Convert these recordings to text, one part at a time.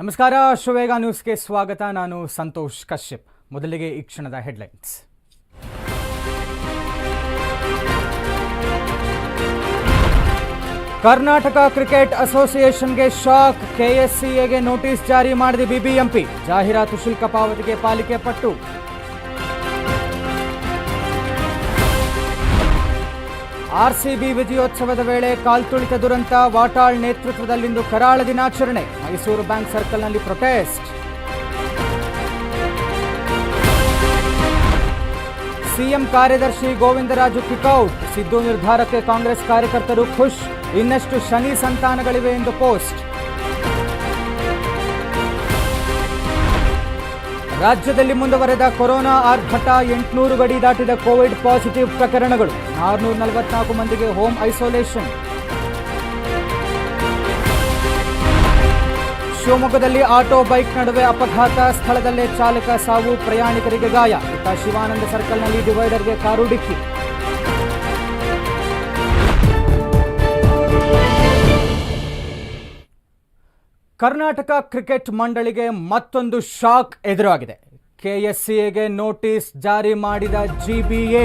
ನಮಸ್ಕಾರ ಶುವೇಗ ನ್ಯೂಸ್ಗೆ ಸ್ವಾಗತ. ನಾನು ಸಂತೋಷ್ ಕಶ್ಯಪ್. ಮೊದಲಿಗೆ ಈ ಕ್ಷಣದ ಹೆಡ್ಲೈನ್ಸ್. ಕರ್ನಾಟಕ ಕ್ರಿಕೆಟ್ ಅಸೋಸಿಯೇಷನ್ಗೆ ಶಾಕ್. ಕೆಎಸ್ಸಿಎಗೆ ನೋಟಿಸ್ ಜಾರಿ ಮಾಡಿದ ಬಿಬಿಎಂಪಿ. ಜಾಹೀರಾತು ಶುಲ್ಕ ಪಾವತಿಗೆ ಪಾಲಿಕೆ ಪಟ್ಟು. ಆರ್ಸಿಬಿ ವಿಜಯೋತ್ಸವದ ವೇಳೆ ಕಾಲ್ತುಳಿತ ದುರಂತ, ವಾಟಾಳ್ ನೇತೃತ್ವದಲ್ಲಿಂದು ಕರಾಳ ದಿನಾಚರಣೆ, ಮೈಸೂರು ಬ್ಯಾಂಕ್ ಸರ್ಕಲ್ನಲ್ಲಿ ಪ್ರೊಟೆಸ್ಟ್. ಸಿಎಂ ಕಾರ್ಯದರ್ಶಿ ಗೋವಿಂದರಾಜು ಕಿಕೌಟ್ ಸಿದ್ದು ನಿರ್ಧಾರಕ್ಕೆ ಕಾಂಗ್ರೆಸ್ ಕಾರ್ಯಕರ್ತರು ಖುಷ್, ಇನ್ನಷ್ಟು ಶನಿ ಸಂತಾನಗಳಿವೆ ಎಂದು ಪೋಸ್ಟ್. ರಾಜ್ಯದಲ್ಲಿ ಮುಂದುವರೆದ ಕೊರೋನಾ ಆರ್ಭಟ ಎಂಟುನೂರು ಗಡಿ ದಾಟಿದ ಕೋವಿಡ್ ಪಾಸಿಟಿವ್ ಪ್ರಕರಣಗಳು. ಆರುನೂರ ನಲವತ್ನಾಲ್ಕು ಮಂದಿಗೆ ಹೋಮ್ ಐಸೋಲೇಷನ್. ಶಿವಮೊಗ್ಗದಲ್ಲಿ ಆಟೋ ಬೈಕ್ ನಡುವೆ ಅಪಘಾತ, ಸ್ಥಳದಲ್ಲೇ ಚಾಲಕ ಸಾವು ಪ್ರಯಾಣಿಕರಿಗೆ ಗಾಯ. ಇತ್ತ ಶಿವಾನಂದ ಸರ್ಕಲ್ನಲ್ಲಿ ಡಿವೈಡರ್ಗೆ ಕಾರು ಡಿಕ್ಕಿ. ಕರ್ನಾಟಕ ಕ್ರಿಕೆಟ್ ಮಂಡಳಿಗೆ ಮತ್ತೊಂದು ಶಾಕ್ ಎದುರಾಗಿದೆ. ಕೆಎಸ್ಸಿಎಗೆ ನೋಟಿಸ್ ಜಾರಿ ಮಾಡಿದ ಜಿಬಿಎ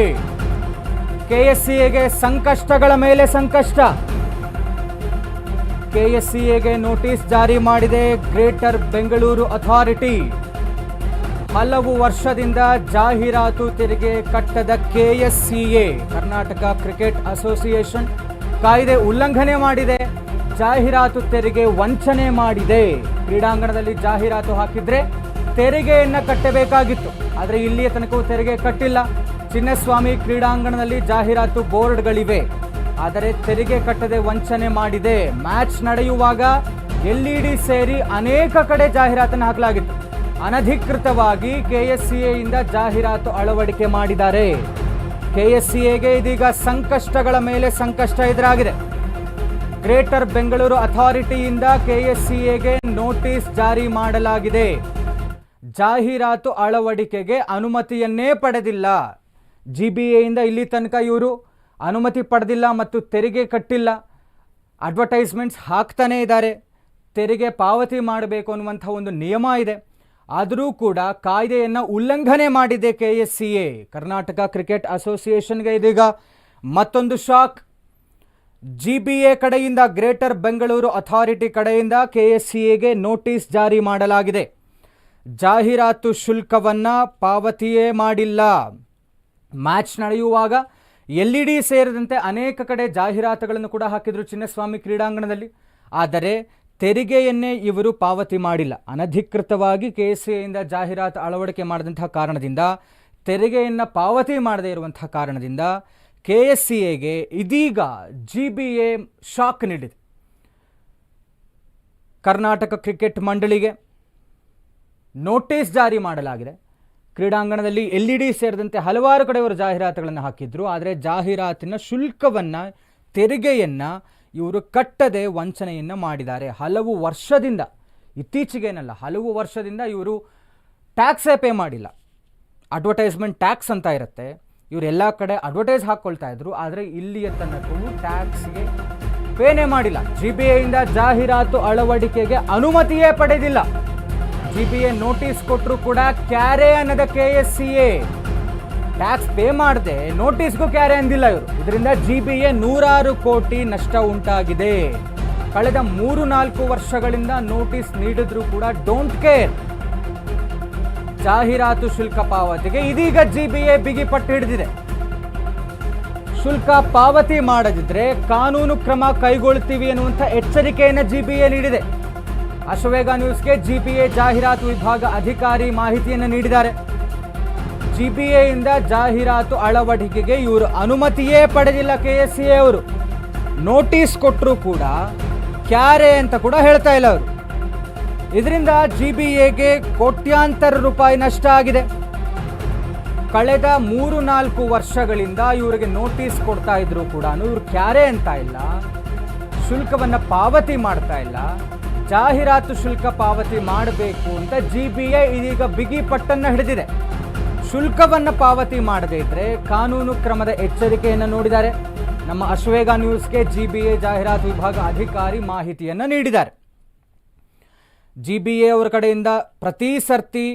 ಕೆಎಸ್ಸಿಎಗೆ ಸಂಕಷ್ಟಗಳ ಮೇಲೆ ಸಂಕಷ್ಟ. ಕೆಎಸ್ಸಿಎಗೆ ನೋಟಿಸ್ ಜಾರಿ ಮಾಡಿದೆ ಗ್ರೇಟರ್ ಬೆಂಗಳೂರು ಅಥಾರಿಟಿ. ಹಲವು ವರ್ಷದಿಂದ ಜಾಹೀರಾತು ತೆರಿಗೆ ಕಟ್ಟದ ಕೆಎಸ್ಸಿಎ, ಕರ್ನಾಟಕ ಕ್ರಿಕೆಟ್ ಅಸೋಸಿಯೇಷನ್ ಕಾಯ್ದೆ ಉಲ್ಲಂಘನೆ ಮಾಡಿದೆ. ಜಾಹೀರಾತು ತೆರಿಗೆ ವಂಚನೆ ಮಾಡಿದೆ. ಕ್ರೀಡಾಂಗಣದಲ್ಲಿ ಜಾಹೀರಾತು ಹಾಕಿದ್ರೆ ತೆರಿಗೆಯನ್ನ ಕಟ್ಟಬೇಕಾಗಿತ್ತು. ಆದರೆ ಇಲ್ಲಿಯ ತನಕವೂ ತೆರಿಗೆ ಕಟ್ಟಿಲ್ಲ. ಚಿನ್ನಸ್ವಾಮಿ ಕ್ರೀಡಾಂಗಣದಲ್ಲಿ ಜಾಹೀರಾತು ಬೋರ್ಡ್ಗಳಿವೆ. ಆದರೆ ತೆರಿಗೆ ಕಟ್ಟದೆ ವಂಚನೆ ಮಾಡಿದೆ. ಮ್ಯಾಚ್ ನಡೆಯುವಾಗ ಎಲ್ಇಡಿ ಸೇರಿ ಅನೇಕ ಕಡೆ ಜಾಹೀರಾತನ್ನು ಹಾಕಲಾಗಿತ್ತು. ಅನಧಿಕೃತವಾಗಿ ಕೆಎಸ್ಸಿಎಯಿಂದ ಜಾಹೀರಾತು ಅಳವಡಿಕೆ ಮಾಡಿದ್ದಾರೆ. ಕೆಎಸ್ಸಿಎಗೆ ಇದೀಗ ಸಂಕಷ್ಟಗಳ ಮೇಲೆ ಸಂಕಷ್ಟ ಎದುರಾಗಿದೆ. ಗ್ರೇಟರ್ ಬೆಂಗಳೂರು ಅಥಾರಿಟಿಯಿಂದ ಕೆಎಸ್ಸಿಎಗೆ ನೋಟಿಸ್ ಜಾರಿ ಮಾಡಲಾಗಿದೆ. ಜಾಹೀರಾತು ಅಳವಡಿಕೆಗೆ ಅನುಮತಿಯನ್ನೇ ಪಡೆದಿಲ್ಲ. ಜಿಬಿಎಯಿಂದ ಇಲ್ಲಿ ತನಕ ಇವರು ಅನುಮತಿ ಪಡೆದಿಲ್ಲ ಮತ್ತು ತೆರಿಗೆ ಕಟ್ಟಿಲ್ಲ. ಅಡ್ವರ್ಟೈಸ್ಮೆಂಟ್ಸ್ ಹಾಕ್ತಾನೇ ಇದ್ದಾರೆ. ತೆರಿಗೆ ಪಾವತಿ ಮಾಡಬೇಕು ಅನ್ನುವಂಥ ಒಂದು ನಿಯಮ ಇದೆ. ಆದರೂ ಕೂಡ ಕಾಯ್ದೆಯನ್ನು ಉಲ್ಲಂಘನೆ ಮಾಡಿದೆ K S C A Karnataka cricket ಅಸೋಸಿಯೇಷನ್ಗೆ ಇದೀಗ ಮತ್ತೊಂದು ಶಾಕ್. ಜಿ ಬಿ ಎ ಕಡೆಯಿಂದ ಗ್ರೇಟರ್ ಬೆಂಗಳೂರು ಅಥಾರಿಟಿ ಕಡೆಯಿಂದ ಕೆ ಎಸ್ ಸಿ ಎಗೆ ನೋಟಿಸ್ ಜಾರಿ ಮಾಡಲಾಗಿದೆ. ಜಾಹೀರಾತು ಶುಲ್ಕವನ್ನು ಪಾವತಿಯೇ ಮಾಡಿಲ್ಲ. ಮ್ಯಾಚ್ ನಡೆಯುವಾಗ ಎಲ್ ಇ ಡಿ ಸೇರಿದಂತೆ ಅನೇಕ ಕಡೆ ಜಾಹೀರಾತುಗಳನ್ನು ಕೂಡ ಹಾಕಿದರು ಚಿನ್ನಸ್ವಾಮಿ ಕ್ರೀಡಾಂಗಣದಲ್ಲಿ. ಆದರೆ ತೆರಿಗೆಯನ್ನೇ ಇವರು ಪಾವತಿ ಮಾಡಿಲ್ಲ. ಅನಧಿಕೃತವಾಗಿ ಕೆ ಎಸ್ ಎಯಿಂದ ಜಾಹೀರಾತು ಅಳವಡಿಕೆ ಮಾಡಿದಂತಹ ಕಾರಣದಿಂದ, ತೆರಿಗೆಯನ್ನು ಪಾವತಿ ಮಾಡದೇ ಇರುವಂತಹ ಕಾರಣದಿಂದ ಕೆ ಎಸ್ ಸಿ ಎಗೆ ಇದೀಗ ಜಿ ಬಿ ಎ ಶಾಕ್ ನೀಡಿದೆ. ಕರ್ನಾಟಕ ಕ್ರಿಕೆಟ್ ಮಂಡಳಿಗೆ ನೋಟಿಸ್ ಜಾರಿ ಮಾಡಲಾಗಿದೆ. ಕ್ರೀಡಾಂಗಣದಲ್ಲಿ ಎಲ್ ಇ ಡಿ ಸೇರಿದಂತೆ ಹಲವಾರು ಕಡೆಯವರು ಜಾಹೀರಾತುಗಳನ್ನು ಹಾಕಿದ್ರು. ಆದರೆ ಜಾಹೀರಾತಿನ ಶುಲ್ಕವನ್ನು, ತೆರಿಗೆಯನ್ನು ಇವರು ಕಟ್ಟದೆ ವಂಚನೆಯನ್ನು ಮಾಡಿದ್ದಾರೆ. ಹಲವು ವರ್ಷದಿಂದ, ಇತ್ತೀಚೆಗೇನಲ್ಲ, ಹಲವು ವರ್ಷದಿಂದ ಇವರು ಟ್ಯಾಕ್ಸೇ ಪೇ ಮಾಡಿಲ್ಲ. ಅಡ್ವರ್ಟೈಸ್ಮೆಂಟ್ ಟ್ಯಾಕ್ಸ್ ಅಂತ ಇರುತ್ತೆ. ಇವರು ಎಲ್ಲ ಕಡೆ ಅಡ್ವರ್ಟೈಸ್ ಹಾಕ್ಕೊಳ್ತಾ ಇದ್ರು, ಆದರೆ ಇಲ್ಲಿಯ ತನಕವೂ ಟ್ಯಾಕ್ಸ್ಗೆ ಪೇನೇ ಮಾಡಿಲ್ಲ. ಜಿ ಬಿ ಎಯಿಂದ ಜಾಹೀರಾತು ಅಳವಡಿಕೆಗೆ ಅನುಮತಿಯೇ ಪಡೆದಿಲ್ಲ. ಜಿ ಬಿ ಎ ನೋಟಿಸ್ ಕೊಟ್ಟರು ಕೂಡ ಕ್ಯಾರೆ ಅನ್ನದ K S C A tax pay ಮಾಡದೆ ನೋಟಿಸ್ಗೂ ಕ್ಯಾರೆ ಅಂದಿಲ್ಲ ಇವರು. ಇದರಿಂದ ಜಿ ಬಿ ಎ ನೂರಾರು ಕೋಟಿ ನಷ್ಟ ಉಂಟಾಗಿದೆ. ಕಳೆದ ಮೂರು ನಾಲ್ಕು ವರ್ಷಗಳಿಂದ ನೋಟಿಸ್ ನೀಡಿದ್ರು ಕೂಡ ಡೋಂಟ್ ಕೇರ್ ಜಾಹೀರಾತು ಶುಲ್ಕ ಪಾವತಿಗೆ ಇದೀಗ ಜಿ ಬಿ ಎ ಬಿಗಿಪಟ್ಟು ಹಿಡಿದಿದೆ. ಶುಲ್ಕ ಪಾವತಿ ಮಾಡದಿದ್ರೆ ಕಾನೂನು ಕ್ರಮ ಕೈಗೊಳ್ತೀವಿ ಎನ್ನುವಂಥ ಎಚ್ಚರಿಕೆಯನ್ನು ಜಿ ಬಿ ಎ ನೀಡಿದೆ. ಅಶ್ವವೇಗ ನ್ಯೂಸ್ಗೆ ಜಿ ಬಿ ಎ ಜಾಹೀರಾತು ವಿಭಾಗ ಅಧಿಕಾರಿ ಮಾಹಿತಿಯನ್ನು ನೀಡಿದ್ದಾರೆ. ಜಿ ಬಿ ಎಯಿಂದ ಜಾಹೀರಾತು ಅಳವಡಿಕೆಗೆ ಇವರು ಅನುಮತಿಯೇ ಪಡೆದಿಲ್ಲ ಕೆ ಎಸ್ ಸಿ ಅವರು ನೋಟಿಸ್ ಕೊಟ್ಟರು ಕೂಡ ಕ್ಯಾರೆ ಅಂತ ಕೂಡ ಹೇಳ್ತಾ ಇಲ್ಲ ಅವರು. ಇದರಿಂದ ಜಿ ಬಿ ಎಗೆ ಕೋಟ್ಯಾಂತರ ರೂಪಾಯಿ ನಷ್ಟ ಆಗಿದೆ. ಕಳೆದ ಮೂರು ನಾಲ್ಕು ವರ್ಷಗಳಿಂದ ಇವರಿಗೆ ನೋಟಿಸ್ ಕೊಡ್ತಾ ಇದ್ರು ಕೂಡ ಇವರು ಕ್ಯಾರೆ ಅಂತ ಇಲ್ಲ. ಶುಲ್ಕವನ್ನು ಪಾವತಿ ಮಾಡ್ತಾ ಇಲ್ಲ. ಜಾಹೀರಾತು ಶುಲ್ಕ ಪಾವತಿ ಮಾಡಬೇಕು ಅಂತ ಜಿ ಬಿ ಎ ಇದೀಗ ಬಿಗಿ ಪಟ್ಟನ್ನು ಹಿಡಿದಿದೆ. ಶುಲ್ಕವನ್ನು ಪಾವತಿ ಮಾಡದೇ ಇದ್ರೆ ಕಾನೂನು ಕ್ರಮದ ಎಚ್ಚರಿಕೆಯನ್ನು ನೋಡಿದ್ದಾರೆ. ನಮ್ಮ ಅಶ್ವೇಗ ನ್ಯೂಸ್ಗೆ ಜಿ ಬಿ ಎ ಜಾಹೀರಾತು ವಿಭಾಗ ಅಧಿಕಾರಿ ಮಾಹಿತಿಯನ್ನು ನೀಡಿದ್ದಾರೆ. ಜಿ ಬಿ ಎ ಅವರ ಕಡೆಯಿಂದ ಪ್ರತಿ ಸರ್ತಿ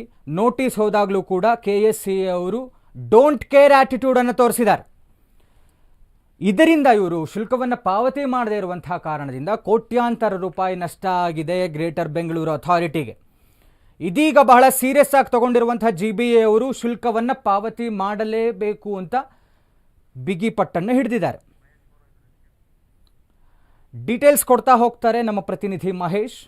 ನೋಟಿಸ್ ಹೋದಾಗಲೂ ಕೂಡ ಕೆ ಎಸ್ ಸಿ ಅವರು ಡೋಂಟ್ ಕೇರ್ ಆಟಿಟ್ಯೂಡನ್ನು ತೋರಿಸಿದ್ದಾರೆ. ಇದರಿಂದ ಇವರು ಶುಲ್ಕವನ್ನು ಪಾವತಿ ಮಾಡದೇ ಇರುವಂತಹ ಕಾರಣದಿಂದ ಕೋಟ್ಯಾಂತರ ರೂಪಾಯಿ ನಷ್ಟ ಆಗಿದೆ ಗ್ರೇಟರ್ ಬೆಂಗಳೂರು ಅಥಾರಿಟಿಗೆ. ಇದೀಗ ಬಹಳ ಸೀರಿಯಸ್ ಆಗಿ ತಗೊಂಡಿರುವಂತಹ ಜಿ ಬಿ ಎ ಅವರು ಶುಲ್ಕವನ್ನು ಪಾವತಿ ಮಾಡಲೇಬೇಕು ಅಂತ ಬಿಗಿ ಪಟ್ಟನ್ನು ಹಿಡಿದಿದ್ದಾರೆ. ಡೀಟೇಲ್ಸ್ ಕೊಡ್ತಾ ಹೋಗ್ತಾರೆ ನಮ್ಮ ಪ್ರತಿನಿಧಿ ಮಹೇಶ್.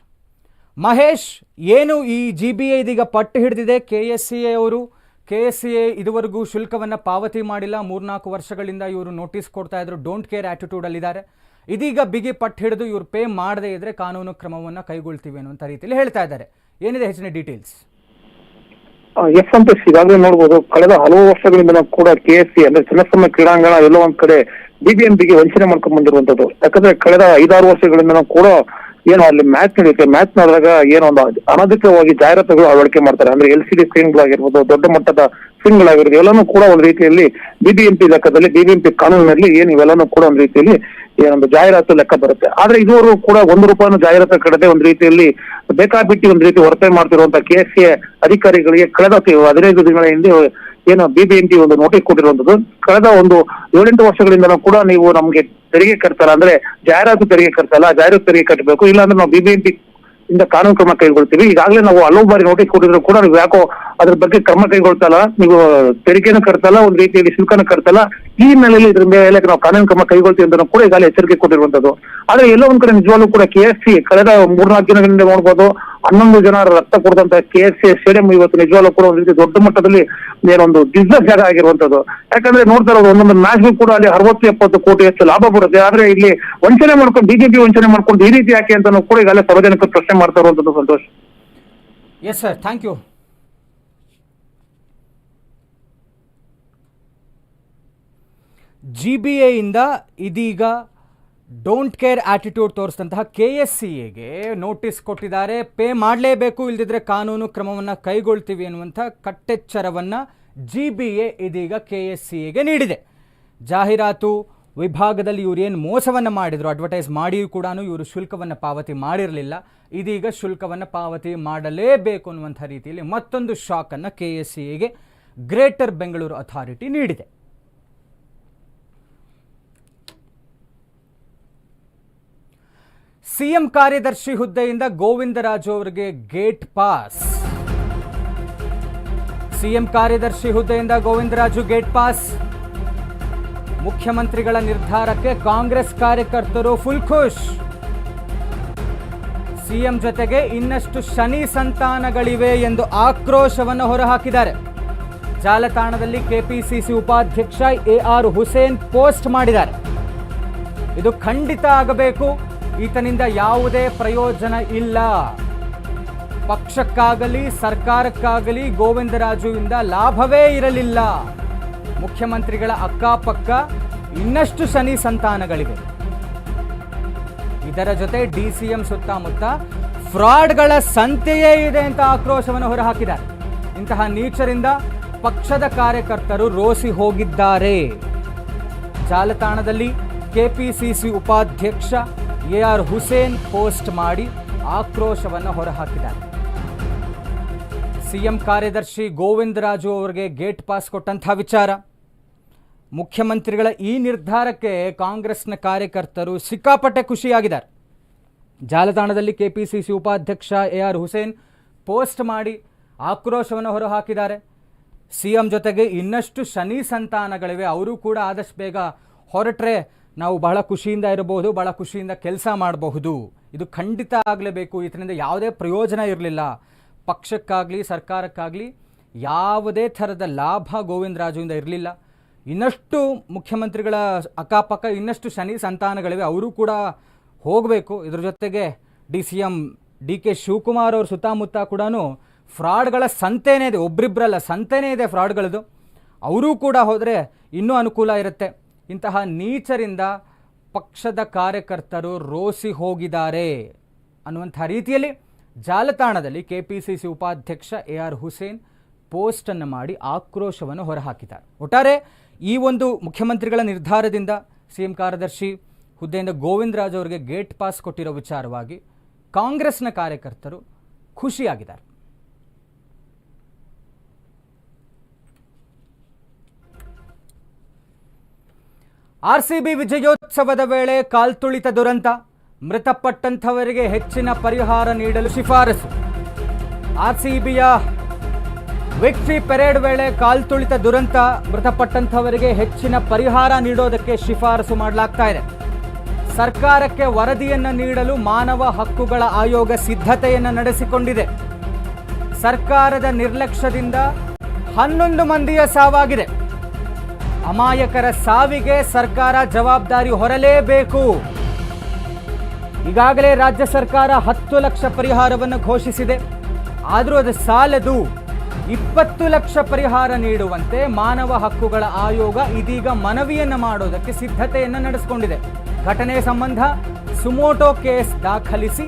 ಮಹೇಶ್, ಏನು ಈ ಜಿ ಬಿ ಎ ಇದೀಗ ಪಟ್ಟು ಹಿಡಿದಿದೆ? ಕೆ ಎಸ್ ಸಿ ಎ ಅವರು ಕೆ ಎಸ್ ಸಿ ಎ ಇದುವರೆಗೂ ಶುಲ್ಕವನ್ನು ಪಾವತಿ ಮಾಡಿಲ್ಲ. ಮೂರ್ನಾಲ್ಕು ವರ್ಷಗಳಿಂದ ಇವರು ನೋಟಿಸ್ ಕೊಡ್ತಾ ಇದ್ರು. ಡೋಂಟ್ ಕೇರ್ ಆಟಿಟ್ಯೂಡಲ್ಲಿದ್ದಾರೆ ಇದೀಗ ಬಿಗಿ ಪಟ್ಟು ಹಿಡಿದು ಇವರು ಪೇ ಮಾಡದೇ ಇದ್ದರೆ ಕಾನೂನು ಕ್ರಮವನ್ನು ಕೈಗೊಳ್ತೀವಿ ಅನ್ನುವಂಥ ರೀತಿಯಲ್ಲಿ ಹೇಳ್ತಾ ಇದ್ದಾರೆ. ಏನಿದೆ ಹೆಚ್ಚಿನ ಡೀಟೇಲ್ಸ್ ಎಸ್ ಅಂತ ಈಗಾಗಲೇ ನೋಡ್ಬೋದು, ಕಳೆದ ಹಲವು ವರ್ಷಗಳಿಂದ ಕೂಡ ಕೆ ಎಸ್ ಸಿ ಅಂದ್ರೆ ಚಿನ್ನಸ್ವಾಮಿ ಕ್ರೀಡಾಂಗಣ ಎಲ್ಲೋ ಒಂದ್ ಕಡೆ ಬಿಬಿಎಂಪಿಗೆ ವಂಚನೆ ಮಾಡ್ಕೊಂಡ್ ಬಂದಿರುವಂತದ್ದು. ಯಾಕಂದ್ರೆ ಕಳೆದ ಐದಾರು ವರ್ಷಗಳಿಂದ ಕೂಡ ಏನು ಅಲ್ಲಿ ಮ್ಯಾಚ್ ನಡೆಯುತ್ತೆ ಮ್ಯಾಚ್ ನಡೆದಾಗ ಏನೋ ಒಂದು ಅನಧಿಕೃತವಾಗಿ ಜಾಹೀರಾತುಗಳು ಅಳವಡಿಕೆ ಮಾಡ್ತಾರೆ. ಅಂದ್ರೆ ಎಲ್ ಸಿ ಡಿ ಸ್ಕ್ರೀನ್ಗಳಾಗಿರ್ಬೋದು ದೊಡ್ಡ ಮಟ್ಟದ ಸ್ಕ್ರೀನ್ಗಳಾಗಿರ್ಬೋದು ಎಲ್ಲಾನು ಕೂಡ ಒಂದು ರೀತಿಯಲ್ಲಿ ಬಿಬಿಎಂಪಿ ಲೆಕ್ಕದಲ್ಲಿ ಬಿಬಿಎಂಪಿ ಕಾನೂನಿನಲ್ಲಿ ಏನು ಇವೆಲ್ಲನೂ ಕೂಡ ಒಂದು ರೀತಿಯಲ್ಲಿ ಏನೊಂದು ಜಾಹೀರಾತು ಲೆಕ್ಕ ಬರುತ್ತೆ. ಆದ್ರೆ ಇದುವರೆಗೂ ಕೂಡ ಒಂದು ರೂಪಾಯಿನ ಜಾಹೀರಾತು ಕಡದೆ ಒಂದು ರೀತಿಯಲ್ಲಿ ಬೇಕಾಬಿಟ್ಟಿ ಒಂದು ರೀತಿ ವರ್ತನೆ ಮಾಡ್ತಿರುವಂತ ಕೆ ಎಸ್ ಎ ಅಧಿಕಾರಿಗಳಿಗೆ ಕಳೆದ ಹದಿನೈದು ದಿನಗಳ ಹಿಂದೆ ಏನು ಬಿಬಿಎಂಪಿ ಒಂದು ನೋಟಿಸ್ ಕೊಟ್ಟಿರುವಂತದ್ದು. ಕಳೆದ ಒಂದು ಏಳೆಂಟು ವರ್ಷಗಳಿಂದ ಕೂಡ ನೀವು ನಮ್ಗೆ ತೆರಿಗೆ ಕಟ್ತಲ್ಲ ಅಂದ್ರೆ ಜಾಹೀರಾತು ತೆರಿಗೆ ಕಟ್ತಲ್ಲ ಜಾಹೀರಾತು ತೆರಿಗೆ ಕಟ್ಟಬೇಕು ಇಲ್ಲಾಂದ್ರೆ ನಾವು ಬಿಬಿಎಂಪಿ ಇಂದ ಕಾನೂನು ಕ್ರಮ ಕೈಗೊಳ್ತೀವಿ. ಈಗಾಗಲೇ ನಾವು ಹಲವು ಬಾರಿ ನೋಟಿಸ್ ಕೊಟ್ಟಿದ್ರು ಕೂಡ ನೀವು ಯಾಕೋ ಅದ್ರ ಬಗ್ಗೆ ಕ್ರಮ ಕೈಗೊಳ್ತಲ್ಲ, ನೀವು ತೆರಿಗೆನೂ ಕಟ್ತಲ್ಲ ಒಂದು ರೀತಿಯಲ್ಲಿ ಶುಲ್ಕನ ಕಟ್ತಲ್ಲ ಈ ಹಿನ್ನೆಲೆಯಲ್ಲಿ ಇದ್ರ ಮೇಲೆ ನಾವು ಕಾನೂನು ಕ್ರಮ ಕೈಗೊಳ್ತೀವಿ ಅಂತ ಕೂಡ ಈಗಾಗಲೇ ಎಚ್ಚರಿಕೆ ಕೊಟ್ಟಿರುವಂತದ್ದು. ಆದ್ರೆ ಎಲ್ಲೋ ಒಂದ್ ಕಡೆ ನಿಜವಾಗ್ಲೂ ಕೂಡ ಕೆ ಎಸ್ ಸಿ ಕಳೆದ ಮೂರ್ನಾಲ್ಕು ದಿನಗಳಿಂದ ನೋಡ್ಬೋದು ಹನ್ನೊಂದು ಜನ ರಕ್ತ ಕೊಡದಂತ ಕೆ ಎಸ್ ಸಿ ಸ್ಟೇಡಿಯಂ ಇವತ್ತು ನಿಜವಾಗ್ಲೂ ಕೂಡ ಒಂದು ರೀತಿ ದೊಡ್ಡ ಮಟ್ಟದಲ್ಲಿ ಏನೊಂದು ಬಿಸ್ನೆಸ್ ಜಾಗ ಆಗಿರುವಂತದ್ದು. ಯಾಕಂದ್ರೆ ನೋಡ್ತಾ ಇರೋದು, ಒಂದೊಂದು ಮ್ಯಾಚ್ ಕೂಡ ಅಲ್ಲಿ ಅರವತ್ತು, ಎಪ್ಪತ್ತು ಕೋಟಿ ಹೆಚ್ಚು ಲಾಭ ಬರುತ್ತೆ ಆದ್ರೆ ಇಲ್ಲಿ ವಂಚನೆ ಮಾಡ್ಕೊಂಡು ಬಿಜೆಪಿ ವಂಚನೆ ಮಾಡ್ಕೊಂಡು ಈ ರೀತಿ ಯಾಕೆ ಅಂತ ಕೂಡ ಈಗಾಗಲೇ ಸಾರ್ವಜನಿಕರು ಪ್ರಶ್ನೆ ಮಾಡ್ತಾ ಇರುವಂತದ್ದು Santosh. Yes sir thank you G B ಎಯಿಂದ ಇದೀಗ ಡೋಂಟ್ ಕೇರ್ ಆಟಿಟ್ಯೂಡ್ ತೋರಿಸಿದಂತಹ ಕೆ ಎಸ್ ಸಿ ಎಗೆ ನೋಟಿಸ್ ಕೊಟ್ಟಿದ್ದಾರೆ. ಪೇ ಮಾಡಲೇಬೇಕು, ಇಲ್ದಿದ್ರೆ ಕಾನೂನು ಕ್ರಮವನ್ನು ಕೈಗೊಳ್ತೀವಿ ಅನ್ನುವಂಥ ಕಟ್ಟೆಚ್ಚರವನ್ನು ಜಿ ಬಿ ಎ ಇದೀಗ ಕೆ ಎಸ್ ಸಿ ಎಗೆ ನೀಡಿದೆ. ಜಾಹೀರಾತು ವಿಭಾಗದಲ್ಲಿ ಇವರು ಏನು ಮೋಸವನ್ನು ಮಾಡಿದರು ಅಡ್ವರ್ಟೈಸ್ ಮಾಡಿಯೂ ಕೂಡ ಇವರು ಶುಲ್ಕವನ್ನು ಪಾವತಿ ಮಾಡಿರಲಿಲ್ಲ. ಇದೀಗ ಶುಲ್ಕವನ್ನು ಪಾವತಿ ಮಾಡಲೇಬೇಕು ಅನ್ನುವಂಥ ರೀತಿಯಲ್ಲಿ ಮತ್ತೊಂದು ಶಾಕನ್ನು ಕೆ ಎಸ್ ಸಿ ಎಗೆ ಗ್ರೇಟರ್ ಬೆಂಗಳೂರು ಅಥಾರಿಟಿ ನೀಡಿದೆ. ಸಿಎಂ ಕಾರ್ಯದರ್ಶಿ ಹುದ್ದೆಯಿಂದ ಗೋವಿಂದರಾಜು ಅವರಿಗೆ ಗೇಟ್ ಪಾಸ್. ಸಿಎಂ ಕಾರ್ಯದರ್ಶಿ ಹುದ್ದೆಯಿಂದ ಗೋವಿಂದರಾಜು ಗೇಟ್ ಪಾಸ್. ಮುಖ್ಯಮಂತ್ರಿಗಳ ನಿರ್ಧಾರಕ್ಕೆ ಕಾಂಗ್ರೆಸ್ ಕಾರ್ಯಕರ್ತರು ಫುಲ್ ಖುಷ್. ಸಿಎಂ ಜೊತೆಗೆ ಇನ್ನಷ್ಟು ಶನಿ ಸಂತಾನಗಳಿವೆ ಎಂದು ಆಕ್ರೋಶವನ್ನು ಹೊರಹಾಕಿದ್ದಾರೆ. ಜಾಲತಾಣದಲ್ಲಿ ಕೆಪಿಸಿಸಿ ಉಪಾಧ್ಯಕ್ಷ ಎ ಆರ್ ಹುಸೇನ್ ಪೋಸ್ಟ್ ಮಾಡಿದ್ದಾರೆ. ಇದು ಖಂಡಿತ ಆಗಬೇಕು. ಈತನಿಂದ ಯಾವುದೇ ಪ್ರಯೋಜನ ಇಲ್ಲ. ಪಕ್ಷಕ್ಕಾಗಲಿ, ಸರ್ಕಾರಕ್ಕಾಗಲಿ ಗೋವಿಂದರಾಜುವಿಂದ ಲಾಭವೇ ಇರಲಿಲ್ಲ. ಮುಖ್ಯಮಂತ್ರಿಗಳ ಅಕ್ಕಪಕ್ಕ ಇನ್ನಷ್ಟು ಶನಿ ಸಂತಾನಗಳಿವೆ. ಇದರ ಜೊತೆ ಡಿ ಸಿ ಎಂ ಸುತ್ತಮುತ್ತ ಫ್ರಾಡ್ಗಳ ಸಂತೆಯೇ ಇದೆ ಅಂತ ಆಕ್ರೋಶವನ್ನು ಹೊರಹಾಕಿದ್ದಾರೆ. ಇಂತಹ ನೀಚರಿಂದ ಪಕ್ಷದ ಕಾರ್ಯಕರ್ತರು ರೋಸಿ ಹೋಗಿದ್ದಾರೆ. ಜಾಲತಾಣದಲ್ಲಿ ಕೆಪಿಸಿಸಿ ಉಪಾಧ್ಯಕ್ಷ ಎ ಆರ್ ಹುಸೇನ್ ಪೋಸ್ಟ್ ಮಾಡಿ ಆಕ್ರೋಶವನ್ನು ಹೊರಹಾಕಿದ್ದಾರೆ. ಸಿಎಂ ಕಾರ್ಯದರ್ಶಿ ಗೋವಿಂದರಾಜು ಅವರಿಗೆ ಗೇಟ್ ಪಾಸ್ ಕೊಟ್ಟಂಥ ವಿಚಾರ. ಮುಖ್ಯಮಂತ್ರಿಗಳ ಈ ನಿರ್ಧಾರಕ್ಕೆ ಕಾಂಗ್ರೆಸ್ನ ಕಾರ್ಯಕರ್ತರು ಸಿಕ್ಕಾಪಟ್ಟೆ ಖುಷಿಯಾಗಿದ್ದಾರೆ. ಜಾಲತಾಣದಲ್ಲಿ ಕೆಪಿಸಿಸಿ ಉಪಾಧ್ಯಕ್ಷ ಎ ಆರ್ ಹುಸೇನ್ ಪೋಸ್ಟ್ ಮಾಡಿ ಆಕ್ರೋಶವನ್ನು ಹೊರಹಾಕಿದ್ದಾರೆ. ಸಿ ಎಂ ಜೊತೆಗೆ ಇನ್ನಷ್ಟು ಶನಿ ಸಂತಾನಗಳಿವೆ. ಅವರು ಕೂಡ ಆದಷ್ಟು ಬೇಗ ಹೊರಟ್ರೆ ನಾವು ಬಹಳ ಖುಷಿಯಿಂದ ಇರಬಹುದು, ಬಹಳ ಖುಷಿಯಿಂದ ಕೆಲಸ ಮಾಡಬಹುದು. ಇದು ಖಂಡಿತ ಆಗಲೇಬೇಕು. ಇದರಿಂದ ಯಾವುದೇ ಪ್ರಯೋಜನ ಇರಲಿಲ್ಲ. ಪಕ್ಷಕ್ಕಾಗಲಿ, ಸರ್ಕಾರಕ್ಕಾಗಲಿ ಯಾವುದೇ ಥರದ ಲಾಭ ಗೋವಿಂದರಾಜುವಿಂದ ಇರಲಿಲ್ಲ. ಇನ್ನಷ್ಟು ಮುಖ್ಯಮಂತ್ರಿಗಳ ಅಕ್ಕಪಕ್ಕ ಇನ್ನಷ್ಟು ಶನಿ ಸಂತಾನಗಳಿವೆ. ಅವರು ಕೂಡ ಹೋಗಬೇಕು. ಇದ್ರ ಜೊತೆಗೆ D C M D K Shivakumar ಅವ್ರ ಸುತ್ತಮುತ್ತ ಕೂಡ ಫ್ರಾಡ್ಗಳ ಸಂತೆನೇ ಇದೆ. ಒಬ್ರಿಬ್ರಲ್ಲ, ಸಂತೆನೇ ಇದೆ ಫ್ರಾಡ್ಗಳದು. ಅವರೂ ಕೂಡ ಹೋದರೆ ಇನ್ನೂ ಅನುಕೂಲ ಇರುತ್ತೆ. ಇಂತಹ ನೀಚರಿಂದ ಪಕ್ಷದ ಕಾರ್ಯಕರ್ತರು ರೋಸಿ ಹೋಗಿದ್ದಾರೆ ಅನ್ನುವಂಥ ರೀತಿಯಲ್ಲಿ ಜಾಲತಾಣದಲ್ಲಿ ಕೆ ಪಿ ಸಿ ಸಿ ಉಪಾಧ್ಯಕ್ಷ ಎ ಆರ್ ಹುಸೇನ್ ಪೋಸ್ಟನ್ನು ಮಾಡಿ ಆಕ್ರೋಶವನ್ನು ಹೊರಹಾಕಿದ್ದಾರೆ. ಒಟ್ಟಾರೆ ಈ ಒಂದು ಮುಖ್ಯಮಂತ್ರಿಗಳ ನಿರ್ಧಾರದಿಂದ ಸಿ ಎಂ ಕಾರ್ಯದರ್ಶಿ ಹುದ್ದೆಯಿಂದ ಗೋವಿಂದರಾಜ್ ಅವರಿಗೆ ಗೇಟ್ ಪಾಸ್ ಕೊಟ್ಟಿರೋ ವಿಚಾರವಾಗಿ ಕಾಂಗ್ರೆಸ್ನ ಕಾರ್ಯಕರ್ತರು ಖುಷಿಯಾಗಿದ್ದಾರೆ. ಆರ್ಸಿಬಿ ವಿಜಯೋತ್ಸವದ ವೇಳೆ ಕಾಲ್ತುಳಿತ ದುರಂತ, ಮೃತಪಟ್ಟಂಥವರಿಗೆ ಹೆಚ್ಚಿನ ಪರಿಹಾರ ನೀಡಲು ಶಿಫಾರಸು. ಆರ್ಸಿಬಿಯ ವಿಕ್ಟ್ರಿ ಪೆರೇಡ್ ವೇಳೆ ಕಾಲ್ತುಳಿತ ದುರಂತ, ಮೃತಪಟ್ಟಂಥವರಿಗೆ ಹೆಚ್ಚಿನ ಪರಿಹಾರ ನೀಡೋದಕ್ಕೆ ಶಿಫಾರಸು ಮಾಡಲಾಗ್ತಾ ಇದೆ. ಸರ್ಕಾರಕ್ಕೆ ವರದಿಯನ್ನು ನೀಡಲು ಮಾನವ ಹಕ್ಕುಗಳ ಆಯೋಗ ಸಿದ್ಧತೆಯನ್ನು ನಡೆಸಿಕೊಂಡಿದೆ. ಸರ್ಕಾರದ ನಿರ್ಲಕ್ಷ್ಯದಿಂದ ಹನ್ನೊಂದು ಮಂದಿಯ ಸಾವಾಗಿದೆ. ಅಮಾಯಕರ ಸಾವಿಗೆ ಸರ್ಕಾರ ಜವಾಬ್ದಾರಿ ಹೊರಲೇಬೇಕು. ಈಗಾಗಲೇ ರಾಜ್ಯ ಸರ್ಕಾರ ಹತ್ತು ಲಕ್ಷ ಪರಿಹಾರವನ್ನು ಘೋಷಿಸಿದೆ. ಆದರೂ ಅದು ಸಾಲದು. ಇಪ್ಪತ್ತು ಲಕ್ಷ ಪರಿಹಾರ ನೀಡುವಂತೆ ಮಾನವ ಹಕ್ಕುಗಳ ಆಯೋಗ ಇದೀಗ ಮನವಿಯನ್ನು ಮಾಡೋದಕ್ಕೆ ಸಿದ್ಧತೆಯನ್ನು ನಡೆಸಿಕೊಂಡಿದೆ. ಘಟನೆ ಸಂಬಂಧ ಸುಮೋಟೋ ಕೇಸ್ ದಾಖಲಿಸಿ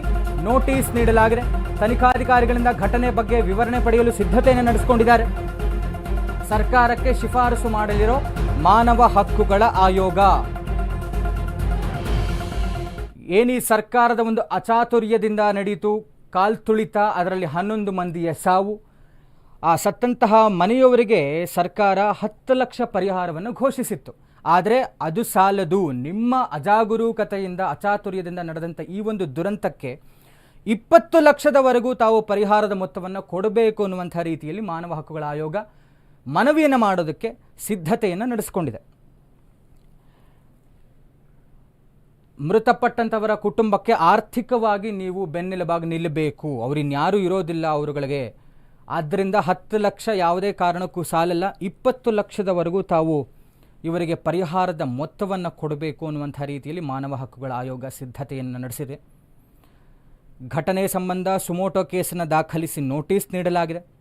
ನೋಟಿಸ್ ನೀಡಲಾಗಿದೆ. ತನಿಖಾಧಿಕಾರಿಗಳಿಂದ ಘಟನೆ ಬಗ್ಗೆ ವಿವರಣೆ ಪಡೆಯಲು ಸಿದ್ಧತೆಯನ್ನು ನಡೆಸಿಕೊಂಡಿದ್ದಾರೆ. ಸರ್ಕಾರಕ್ಕೆ ಶಿಫಾರಸು ಮಾಡಲಿರೋ ಮಾನವ ಹಕ್ಕುಗಳ ಆಯೋಗ. ಏನೀ ಸರ್ಕಾರದ ಒಂದು ಅಚಾತುರ್ಯದಿಂದ ನಡೆಯಿತು ಕಾಲ್ತುಳಿತ ಅದರಲ್ಲಿ ಹನ್ನೊಂದು ಮಂದಿಯ ಸಾವು, ಆ ಸತ್ತಂತಹ ಮನೆಯವರಿಗೆ ಸರ್ಕಾರ ಹತ್ತು ಲಕ್ಷ ಪರಿಹಾರವನ್ನು ಘೋಷಿಸಿತ್ತು. ಆದರೆ ಅದು ಸಾಲದು. ನಿಮ್ಮ ಅಜಾಗರೂಕತೆಯಿಂದ, ಅಚಾತುರ್ಯದಿಂದ ನಡೆದಂಥ ಈ ಒಂದು ದುರಂತಕ್ಕೆ ಇಪ್ಪತ್ತು ಲಕ್ಷದವರೆಗೂ ತಾವು ಪರಿಹಾರದ ಮೊತ್ತವನ್ನು ಕೊಡಬೇಕು ಅನ್ನುವಂಥ ರೀತಿಯಲ್ಲಿ ಮಾನವ ಹಕ್ಕುಗಳ ಆಯೋಗ ಮನವಿಯನ್ನು ಮಾಡೋದಕ್ಕೆ ಸಿದ್ಧತೆಯನ್ನು ನಡೆಸಿಕೊಂಡಿದೆ. ಮೃತಪಟ್ಟಂಥವರ ಕುಟುಂಬಕ್ಕೆ ಆರ್ಥಿಕವಾಗಿ ನೀವು ಬೆನ್ನೆಲುಬಾಗಿ ನಿಲ್ಲಬೇಕು. ಅವರಿನ್ಯಾರೂ ಇರೋದಿಲ್ಲ ಅವರುಗಳಿಗೆ. ಆದ್ದರಿಂದ ಹತ್ತು ಲಕ್ಷ ಯಾವುದೇ ಕಾರಣಕ್ಕೂ ಸಾಲಲ್ಲ. ಇಪ್ಪತ್ತು ಲಕ್ಷದವರೆಗೂ ತಾವು ಇವರಿಗೆ ಪರಿಹಾರದ ಮೊತ್ತವನ್ನು ಕೊಡಬೇಕು ಅನ್ನುವಂಥ ರೀತಿಯಲ್ಲಿ ಮಾನವ ಹಕ್ಕುಗಳ ಆಯೋಗ ಸಿದ್ಧತೆಯನ್ನು ನಡೆಸಿದೆ. ಘಟನೆ ಸಂಬಂಧ ಸುಮೋಟೋ ಕೇಸನ್ನು ದಾಖಲಿಸಿ ನೋಟಿಸ್ ನೀಡಲಾಗಿದೆ.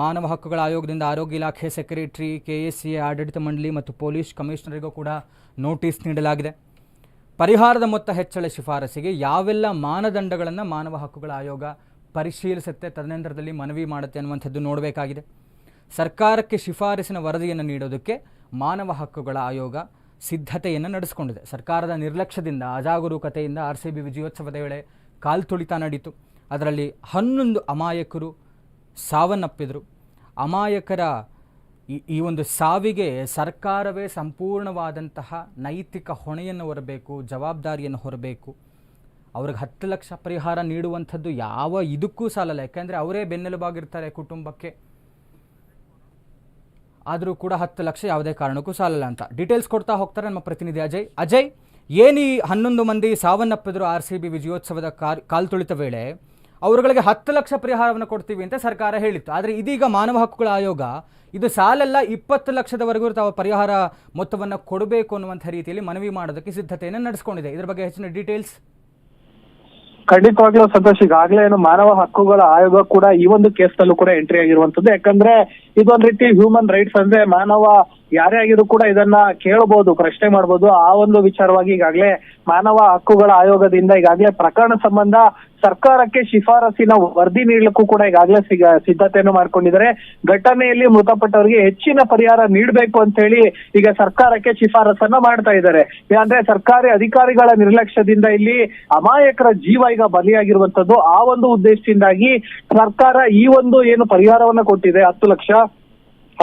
ಮಾನವ ಹಕ್ಕುಗಳ ಆಯೋಗದಿಂದ ಆರೋಗ್ಯ ಇಲಾಖೆ ಸೆಕ್ರೆಟರಿ ಕೆ ಎಸ್ ಸಿ ಆಡಳಿತ ಮಂಡಳಿ ಮತ್ತು ಪೊಲೀಸ್ ಕಮಿಷನರಿಗೂ ಕೂಡ ನೋಟಿಸ್ ನೀಡಲಾಗಿದೆ. ಪರಿಹಾರದ ಮೊತ್ತ ಹೆಚ್ಚಳ ಶಿಫಾರಸಿಗೆ ಯಾವೆಲ್ಲ ಮಾನದಂಡಗಳನ್ನು ಮಾನವ ಹಕ್ಕುಗಳ ಆಯೋಗ ಪರಿಶೀಲಿಸುತ್ತೆ, ತದನಂತರದಲ್ಲಿ ಮನವಿ ಮಾಡುತ್ತೆ ಅನ್ನುವಂಥದ್ದು ನೋಡಬೇಕಾಗಿದೆ. ಸರ್ಕಾರಕ್ಕೆ ಶಿಫಾರಸಿನ ವರದಿಯನ್ನು ನೀಡೋದಕ್ಕೆ ಮಾನವ ಹಕ್ಕುಗಳ ಆಯೋಗ ಸಿದ್ಧತೆಯನ್ನು ನಡೆಸಿಕೊಂಡಿದೆ. ಸರ್ಕಾರದ ನಿರ್ಲಕ್ಷ್ಯದಿಂದ, ಅಜಾಗರೂಕತೆಯಿಂದ ಆರ್ ಸಿ ಬಿ ವಿಜಯೋತ್ಸವದ ವೇಳೆ ಕಾಲ್ತುಳಿತ ನಡೀತು. ಅದರಲ್ಲಿ ಹನ್ನೊಂದು ಅಮಾಯಕರು ಸಾವನ್ನಪ್ಪಿದರು. ಅಮಾಯಕರ ಈ ಒಂದು ಸಾವಿಗೆ ಸರ್ಕಾರವೇ ಸಂಪೂರ್ಣವಾದಂತಹ ನೈತಿಕ ಹೊಣೆಯನ್ನು ಹೊರಬೇಕು, ಜವಾಬ್ದಾರಿಯನ್ನು ಹೊರಬೇಕು. ಅವ್ರಿಗೆ ಹತ್ತು ಲಕ್ಷ ಪರಿಹಾರ ನೀಡುವಂಥದ್ದು ಯಾವ ಇದಕ್ಕೂ ಸಾಲಲ್ಲ. ಯಾಕೆಂದರೆ ಅವರೇ ಬೆನ್ನೆಲುಬಾಗಿರ್ತಾರೆ ಕುಟುಂಬಕ್ಕೆ. ಆದರೂ ಕೂಡ ಹತ್ತು ಲಕ್ಷ ಯಾವುದೇ ಕಾರಣಕ್ಕೂ ಸಾಲಲ್ಲ ಅಂತ. ಡೀಟೇಲ್ಸ್ ಕೊಡ್ತಾ ಹೋಗ್ತಾರೆ ನಮ್ಮ ಪ್ರತಿನಿಧಿ ಅಜಯ್. ಅಜಯ್, ಏನು ಈ ಹನ್ನೊಂದು ಮಂದಿ ಸಾವನ್ನಪ್ಪಿದ್ರು ಆರ್ ಸಿ ಬಿ ವಿಜಯೋತ್ಸವದ ಕಾಲ್ ಕಾಲ್ತುಳಿತ ವೇಳೆ? ಅವರುಗಳಿಗೆ ಹತ್ತು ಲಕ್ಷ ಪರಿಹಾರವನ್ನು ಕೊಡ್ತೀವಿ ಅಂತ ಸರ್ಕಾರ ಹೇಳಿತ್ತು. ಆದರೆ ಇದೀಗ ಮಾನವ ಹಕ್ಕುಗಳ ಆಯೋಗ ಇದು ಸಾಲೆಲ್ಲ, ಇಪ್ಪತ್ತು ಲಕ್ಷದವರೆಗೂ ತಾವು ಪರಿಹಾರ ಮೊತ್ತವನ್ನು ಕೊಡಬೇಕು ಅನ್ನುವಂಥ ರೀತಿಯಲ್ಲಿ ಮನವಿ ಮಾಡೋದಕ್ಕೆ ಸಿದ್ಧತೆಯನ್ನು ನಡೆಸಿಕೊಂಡಿದೆ. ಇದರ ಬಗ್ಗೆ ಹೆಚ್ಚಿನ ಡೀಟೇಲ್ಸ್? ಖಂಡಿತವಾಗ್ಲೂ ಸಂತೋಷ್, ಈಗಾಗಲೇ ಏನು ಮಾನವ ಹಕ್ಕುಗಳ ಆಯೋಗ ಕೂಡ ಈ ಒಂದು ಕೇಸ್ ನಲ್ಲೂ ಕೂಡ ಎಂಟ್ರಿ ಆಗಿರುವಂತದ್ದು ಯಾಕಂದ್ರೆ ಇದೊಂದ್ ರೀತಿ ಹ್ಯೂಮನ್ ರೈಟ್ಸ್ ಅಂದ್ರೆ ಮಾನವ ಯಾರೇ ಆಗಿದ್ರು ಕೂಡ ಇದನ್ನ ಕೇಳಬಹುದು ಪ್ರಶ್ನೆ ಮಾಡಬಹುದು ಆ ಒಂದು ವಿಚಾರವಾಗಿ ಈಗಾಗಲೇ ಮಾನವ ಹಕ್ಕುಗಳ ಆಯೋಗದಿಂದ ಈಗಾಗಲೇ ಪ್ರಕರಣ ಸಂಬಂಧ ಸರ್ಕಾರಕ್ಕೆ ಶಿಫಾರಸಿನ ವರದಿ ನೀಡಲಿಕ್ಕೂ ಕೂಡ ಈಗಾಗಲೇ ಸಿದ್ಧತೆಯನ್ನು ಮಾಡ್ಕೊಂಡಿದ್ದಾರೆ. ಘಟನೆಯಲ್ಲಿ ಮೃತಪಟ್ಟವರಿಗೆ ಹೆಚ್ಚಿನ ಪರಿಹಾರ ನೀಡಬೇಕು ಅಂತ ಹೇಳಿ ಈಗ ಸರ್ಕಾರಕ್ಕೆ ಶಿಫಾರಸನ್ನ ಮಾಡ್ತಾ ಇದ್ದಾರೆ. ಅಂದ್ರೆ ಸರ್ಕಾರಿ ಅಧಿಕಾರಿಗಳ ನಿರ್ಲಕ್ಷ್ಯದಿಂದ ಇಲ್ಲಿ ಅಮಾಯಕರ ಜೀವ ಈಗ ಬಲಿಯಾಗಿರುವಂತದ್ದು. ಆ ಒಂದು ಉದ್ದೇಶದಿಂದಾಗಿ ಸರ್ಕಾರ ಈ ಒಂದು ಏನು ಪರಿಹಾರವನ್ನ ಕೊಟ್ಟಿದೆ, ಹತ್ತು ಲಕ್ಷ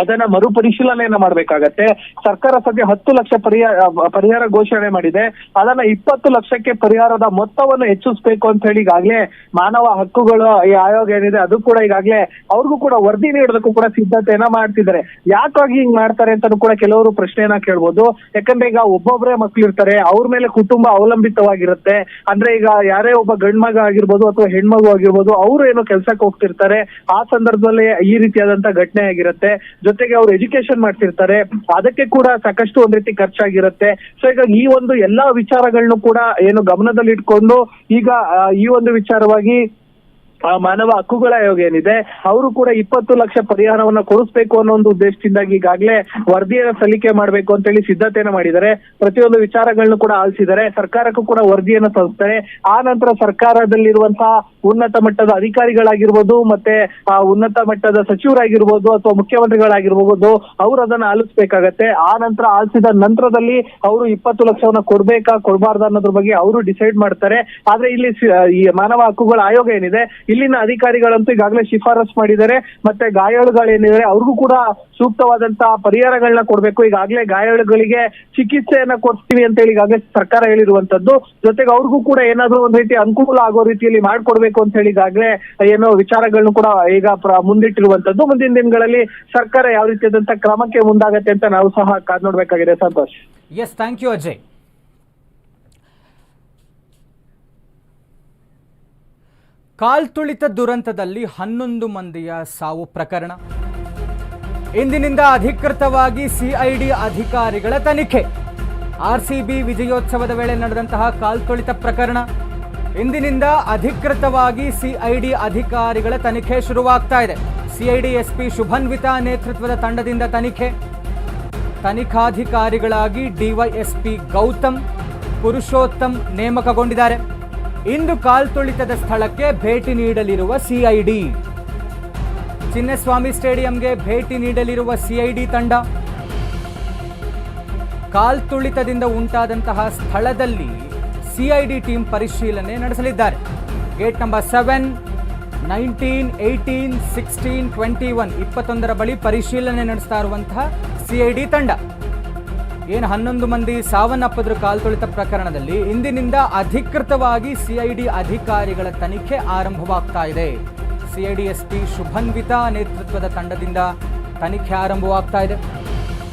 ಅದನ್ನ ಮರುಪರಿಶೀಲನೆಯನ್ನ ಮಾಡ್ಬೇಕಾಗತ್ತೆ. ಸರ್ಕಾರ ಸದ್ಯ ಹತ್ತು ಲಕ್ಷ ಪರಿಹಾರ ಪರಿಹಾರ ಘೋಷಣೆ ಮಾಡಿದೆ. ಅದನ್ನ ಇಪ್ಪತ್ತು ಲಕ್ಷಕ್ಕೆ ಪರಿಹಾರದ ಮೊತ್ತವನ್ನು ಹೆಚ್ಚಿಸಬೇಕು ಅಂತ ಹೇಳಿ ಈಗಾಗಲೇ ಮಾನವ ಹಕ್ಕುಗಳು ಈ ಆಯೋಗ ಏನಿದೆ ಅದು ಕೂಡ ಈಗಾಗಲೇ ಅವ್ರಿಗೂ ಕೂಡ ವರದಿ ನೀಡೋದಕ್ಕೂ ಕೂಡ ಸಿದ್ಧತೆಯನ್ನ ಮಾಡ್ತಿದ್ದಾರೆ. ಯಾಕಾಗಿ ಹಿಂಗ್ ಮಾಡ್ತಾರೆ ಅಂತಾನು ಕೂಡ ಕೆಲವರು ಪ್ರಶ್ನೆಯನ್ನ ಕೇಳ್ಬೋದು. ಯಾಕಂದ್ರೆ ಈಗ ಒಬ್ಬೊಬ್ಬರೇ ಮಕ್ಳು ಇರ್ತಾರೆ, ಅವ್ರ ಮೇಲೆ ಕುಟುಂಬ ಅವಲಂಬಿತವಾಗಿರುತ್ತೆ. ಅಂದ್ರೆ ಈಗ ಯಾರೇ ಒಬ್ಬ ಗಂಡ್ಮಗ ಆಗಿರ್ಬೋದು ಅಥವಾ ಹೆಣ್ಮಗು ಆಗಿರ್ಬೋದು, ಅವ್ರು ಏನೋ ಕೆಲ್ಸಕ್ಕೆ ಹೋಗ್ತಿರ್ತಾರೆ. ಆ ಸಂದರ್ಭದಲ್ಲಿ ಈ ರೀತಿಯಾದಂತ ಘಟನೆ ಆಗಿರುತ್ತೆ. ಜೊತೆಗೆ ಅವ್ರು ಎಜುಕೇಶನ್ ಮಾಡ್ತಿರ್ತಾರೆ. ಅದಕ್ಕೆ ಕೂಡ ಸಾಕಷ್ಟು ಒಂದ್ ರೀತಿ ಖರ್ಚಾಗಿರುತ್ತೆ. ಸೊ ಈಗ ಈ ಒಂದು ಎಲ್ಲಾ ವಿಚಾರಗಳನ್ನು ಕೂಡ ಏನು ಗಮನದಲ್ಲಿ ಇಟ್ಕೊಂಡು ಈಗ ಈ ಒಂದು ವಿಚಾರವಾಗಿ ಮಾನವ ಹಕ್ಕುಗಳ ಆಯೋಗ ಏನಿದೆ, ಅವರು ಕೂಡ ಇಪ್ಪತ್ತು ಲಕ್ಷ ಪರಿಹಾರವನ್ನ ಕೊಡಿಸ್ಬೇಕು ಅನ್ನೋ ಒಂದು ಉದ್ದೇಶದಿಂದಾಗಿ ಈಗಾಗಲೇ ವರದಿಯನ್ನ ಸಲ್ಲಿಕೆ ಮಾಡ್ಬೇಕು ಅಂತ ಹೇಳಿ ಸಿದ್ಧತೆಯನ್ನ ಮಾಡಿದ್ದಾರೆ. ಪ್ರತಿಯೊಂದು ವಿಚಾರಗಳನ್ನು ಕೂಡ ಆಲಿಸಿದ್ದಾರೆ. ಸರ್ಕಾರಕ್ಕೂ ಕೂಡ ವರದಿಯನ್ನ ಸಲ್ಲಿಸ್ತಾರೆ ಆ ನಂತರ ಸರ್ಕಾರದಲ್ಲಿರುವಂತಹ ಉನ್ನತ ಮಟ್ಟದ ಅಧಿಕಾರಿಗಳಾಗಿರ್ಬೋದು, ಮತ್ತೆ ಆ ಉನ್ನತ ಮಟ್ಟದ ಸಚಿವರಾಗಿರ್ಬೋದು ಅಥವಾ ಮುಖ್ಯಮಂತ್ರಿಗಳಾಗಿರ್ಬೋದು, ಅವರು ಅದನ್ನ ಆಲಿಸ್ಬೇಕಾಗತ್ತೆ. ಆ ನಂತರ ಆಲಿಸಿದ ನಂತರದಲ್ಲಿ ಅವರು ಇಪ್ಪತ್ತು ಲಕ್ಷವನ್ನ ಕೊಡ್ಬೇಕಾ, ಕೊಡಬಾರ್ದ ಅನ್ನೋದ್ರ ಬಗ್ಗೆ ಅವರು ಡಿಸೈಡ್ ಮಾಡ್ತಾರೆ. ಆದ್ರೆ ಇಲ್ಲಿ ಈ ಮಾನವ ಹಕ್ಕುಗಳ ಆಯೋಗ ಏನಿದೆ ಇಲ್ಲಿನ ಅಧಿಕಾರಿಗಳಂತೂ ಈಗಾಗಲೇ ಶಿಫಾರಸ್ ಮಾಡಿದ್ದಾರೆ. ಮತ್ತೆ ಗಾಯಾಳುಗಳೇನಿದ್ದಾರೆ, ಅವ್ರಿಗೂ ಕೂಡ ಸೂಕ್ತವಾದಂತಹ ಪರಿಹಾರಗಳನ್ನ ಕೊಡ್ಬೇಕು. ಈಗಾಗಲೇ ಗಾಯಾಳುಗಳಿಗೆ ಚಿಕಿತ್ಸೆಯನ್ನ ಕೊಡ್ತೀವಿ ಅಂತ ಹೇಳಿ ಈಗಾಗಲೇ ಸರ್ಕಾರ ಹೇಳಿರುವಂತದ್ದು. ಜೊತೆಗೆ ಅವ್ರಿಗೂ ಕೂಡ ಏನಾದ್ರೂ ಒಂದ್ ರೀತಿ ಅನುಕೂಲ ಆಗೋ ರೀತಿಯಲ್ಲಿ ಮಾಡ್ಕೊಡ್ಬೇಕು ಅಂತ ಹೇಳಿ ಈಗಾಗಲೇ ಏನೋ ವಿಚಾರಗಳನ್ನು ಕೂಡ ಈಗ ಮುಂದಿಟ್ಟಿರುವಂತದ್ದು. ಮುಂದಿನ ದಿನಗಳಲ್ಲಿ ಸರ್ಕಾರ ಯಾವ ರೀತಿಯಾದಂತ ಕ್ರಮಕ್ಕೆ ಮುಂದಾಗತ್ತೆ ಅಂತ ನಾವು ಸಹ ಕಾದ್ ನೋಡ್ಬೇಕಾಗಿದೆ. Santosh. Yes thank you Ajay ಕಾಲ್ತುಳಿತ ದುರಂತದಲ್ಲಿ ಹನ್ನೊಂದು ಮಂದಿಯ ಸಾವು ಪ್ರಕರಣ. ಇಂದಿನಿಂದ ಅಧಿಕೃತವಾಗಿ ಸಿಐಡಿ ಅಧಿಕಾರಿಗಳ ತನಿಖೆ. ಆರ್ಸಿಬಿ ವಿಜಯೋತ್ಸವದ ವೇಳೆ ನಡೆದಂತಹ ಕಾಲ್ತುಳಿತ ಪ್ರಕರಣ. ಇಂದಿನಿಂದ ಅಧಿಕೃತವಾಗಿ ಸಿಐಡಿ ಅಧಿಕಾರಿಗಳ ತನಿಖೆ ಶುರುವಾಗ್ತಾ ಇದೆ. ಸಿಐಡಿ ಎಸ್ಪಿ ಶುಭನ್ವಿತಾ ನೇತೃತ್ವದ ತಂಡದಿಂದ ತನಿಖೆ. ತನಿಖಾಧಿಕಾರಿಗಳಾಗಿ ಡಿವೈಎಸ್ಪಿ ಗೌತಮ್, ಪುರುಷೋತ್ತಮ್ ನೇಮಕಗೊಂಡಿದ್ದಾರೆ. ಇಂದು ಕಾಲ್ತುಳಿತದ ಸ್ಥಳಕ್ಕೆ ಭೇಟಿ ನೀಡಲಿರುವ ಸಿಐಡಿ ಚಿನ್ನಸ್ವಾಮಿ ಸ್ಟೇಡಿಯಂಗೆ ಭೇಟಿ ನೀಡಲಿರುವ ಸಿಐಡಿ ತಂಡ. ಕಾಲ್ತುಳಿತದಿಂದ ಉಂಟಾದಂತಹ ಸ್ಥಳದಲ್ಲಿ ಸಿಐಡಿ ಟೀಮ್ ಪರಿಶೀಲನೆ ನಡೆಸಲಿದ್ದಾರೆ. Gate number seven nineteen eighteen sixteen twenty one ಇಪ್ಪತ್ತೊಂದರ ಬಳಿ ಪರಿಶೀಲನೆ ನಡೆಸ್ತಾ ಇರುವಂತಹ ಸಿಐಡಿ ತಂಡ. ಏನು ಹನ್ನೊಂದು ಮಂದಿ ಸಾವನ್ನಪ್ಪಿದ್ರು ಕಾಲ್ತುಳಿತ ಪ್ರಕರಣದಲ್ಲಿ ಇಂದಿನಿಂದ ಅಧಿಕೃತವಾಗಿ ಸಿಐಡಿ ಅಧಿಕಾರಿಗಳ ತನಿಖೆ ಆರಂಭವಾಗ್ತಾ ಇದೆ. ಸಿಐಡಿ ಎಸ್ಪಿ ಶುಭನ್ವಿತಾ ನೇತೃತ್ವದ ತಂಡದಿಂದ ತನಿಖೆ ಆರಂಭವಾಗ್ತಾ ಇದೆ.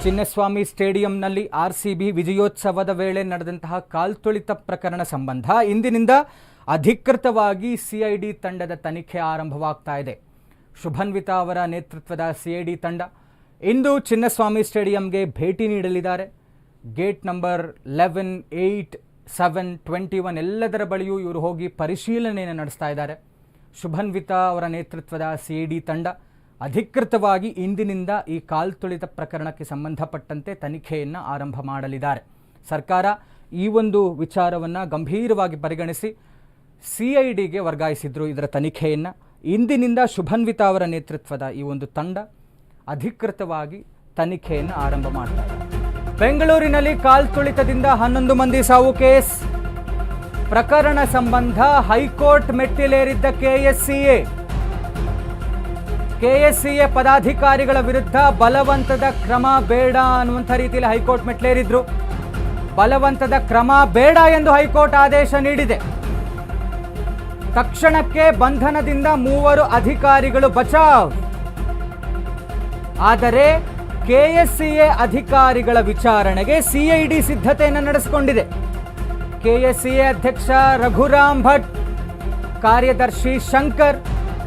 ಚಿನ್ನಸ್ವಾಮಿ ಸ್ಟೇಡಿಯಂನಲ್ಲಿ ಆರ್ ಸಿ ಬಿ ವಿಜಯೋತ್ಸವದ ವೇಳೆ ನಡೆದಂತಹ ಕಾಲ್ತುಳಿತ ಪ್ರಕರಣ ಸಂಬಂಧ ಇಂದಿನಿಂದ ಅಧಿಕೃತವಾಗಿ ಸಿಐಡಿ ತಂಡದ ತನಿಖೆ ಆರಂಭವಾಗ್ತಾ ಇದೆ. ಶುಭನ್ವಿತಾ ಅವರ ನೇತೃತ್ವದ ಸಿಐಡಿ ತಂಡ ಇಂದು ಚಿನ್ನಸ್ವಾಮಿ ಸ್ಟೇಡಿಯಂಗೆ ಭೇಟಿ ನೀಡಲಿದ್ದಾರೆ. Gate number eleven, eight, seven, twenty one ಎಲ್ಲದರ ಬಳಿಯೂ ಇವರು ಹೋಗಿ ಪರಿಶೀಲನೆಯನ್ನು ನಡೆಸ್ತಾ ಇದ್ದಾರೆ. ಶುಭನ್ವಿತಾ ಅವರ ನೇತೃತ್ವದ ಸಿ ಡಿ ತಂಡ ಅಧಿಕೃತವಾಗಿ ಇಂದಿನಿಂದ ಈ ಕಾಲ್ತುಳಿತ ಪ್ರಕರಣಕ್ಕೆ ಸಂಬಂಧಪಟ್ಟಂತೆ ತನಿಖೆಯನ್ನು ಆರಂಭ ಮಾಡಲಿದ್ದಾರೆ. ಸರ್ಕಾರ ಈ ಒಂದು ವಿಚಾರವನ್ನು ಗಂಭೀರವಾಗಿ ಪರಿಗಣಿಸಿ ಸಿ ಐ ಡಿಗೆ ವರ್ಗಾಯಿಸಿದ್ರು ಇದರ ತನಿಖೆಯನ್ನು. ಇಂದಿನಿಂದ ಶುಭನ್ವಿತಾ ಅವರ ನೇತೃತ್ವದ ಈ ಒಂದು ತಂಡ ಅಧಿಕೃತವಾಗಿ ತನಿಖೆಯನ್ನು ಆರಂಭ ಮಾಡ್ತಾರೆ ಬೆಂಗಳೂರಿನಲ್ಲಿ ಕಾಲ್ತುಳಿತದಿಂದ ಹನ್ನೊಂದು ಮಂದಿ ಸಾವು ಕೇಸ್. ಪ್ರಕರಣ ಸಂಬಂಧ ಹೈಕೋರ್ಟ್ ಮೆಟ್ಟಿಲೇರಿದ್ದ ಕೆಎಸ್ಸಿಎ. ಕೆಎಸ್ಸಿಎ ಪದಾಧಿಕಾರಿಗಳ ವಿರುದ್ಧ ಬಲವಂತದ ಕ್ರಮ ಬೇಡ ಅನ್ನುವಂಥ ರೀತಿಯಲ್ಲಿ ಹೈಕೋರ್ಟ್ ಮೆಟ್ಟಿಲೇರಿದ್ರು. ಬಲವಂತದ ಕ್ರಮ ಬೇಡ ಎಂದು ಹೈಕೋರ್ಟ್ ಆದೇಶ ನೀಡಿದೆ. ತಕ್ಷಣಕ್ಕೆ ಬಂಧನದಿಂದ ಮೂವರು ಅಧಿಕಾರಿಗಳು ಬಚಾವ್. ಆದರೆ ಕೆಎಸ್ಸಿಎ ಅಧಿಕಾರಿಗಳ ವಿಚಾರಣೆಗೆ ಸಿಐಡಿ ಸಿದ್ಧತೆಯನ್ನು ನಡೆಸಿಕೊಂಡಿದೆ. ಕೆಎಸ್ಸಿಎ ಅಧ್ಯಕ್ಷ ರಘುರಾಮ್ ಭಟ್, ಕಾರ್ಯದರ್ಶಿ ಶಂಕರ್,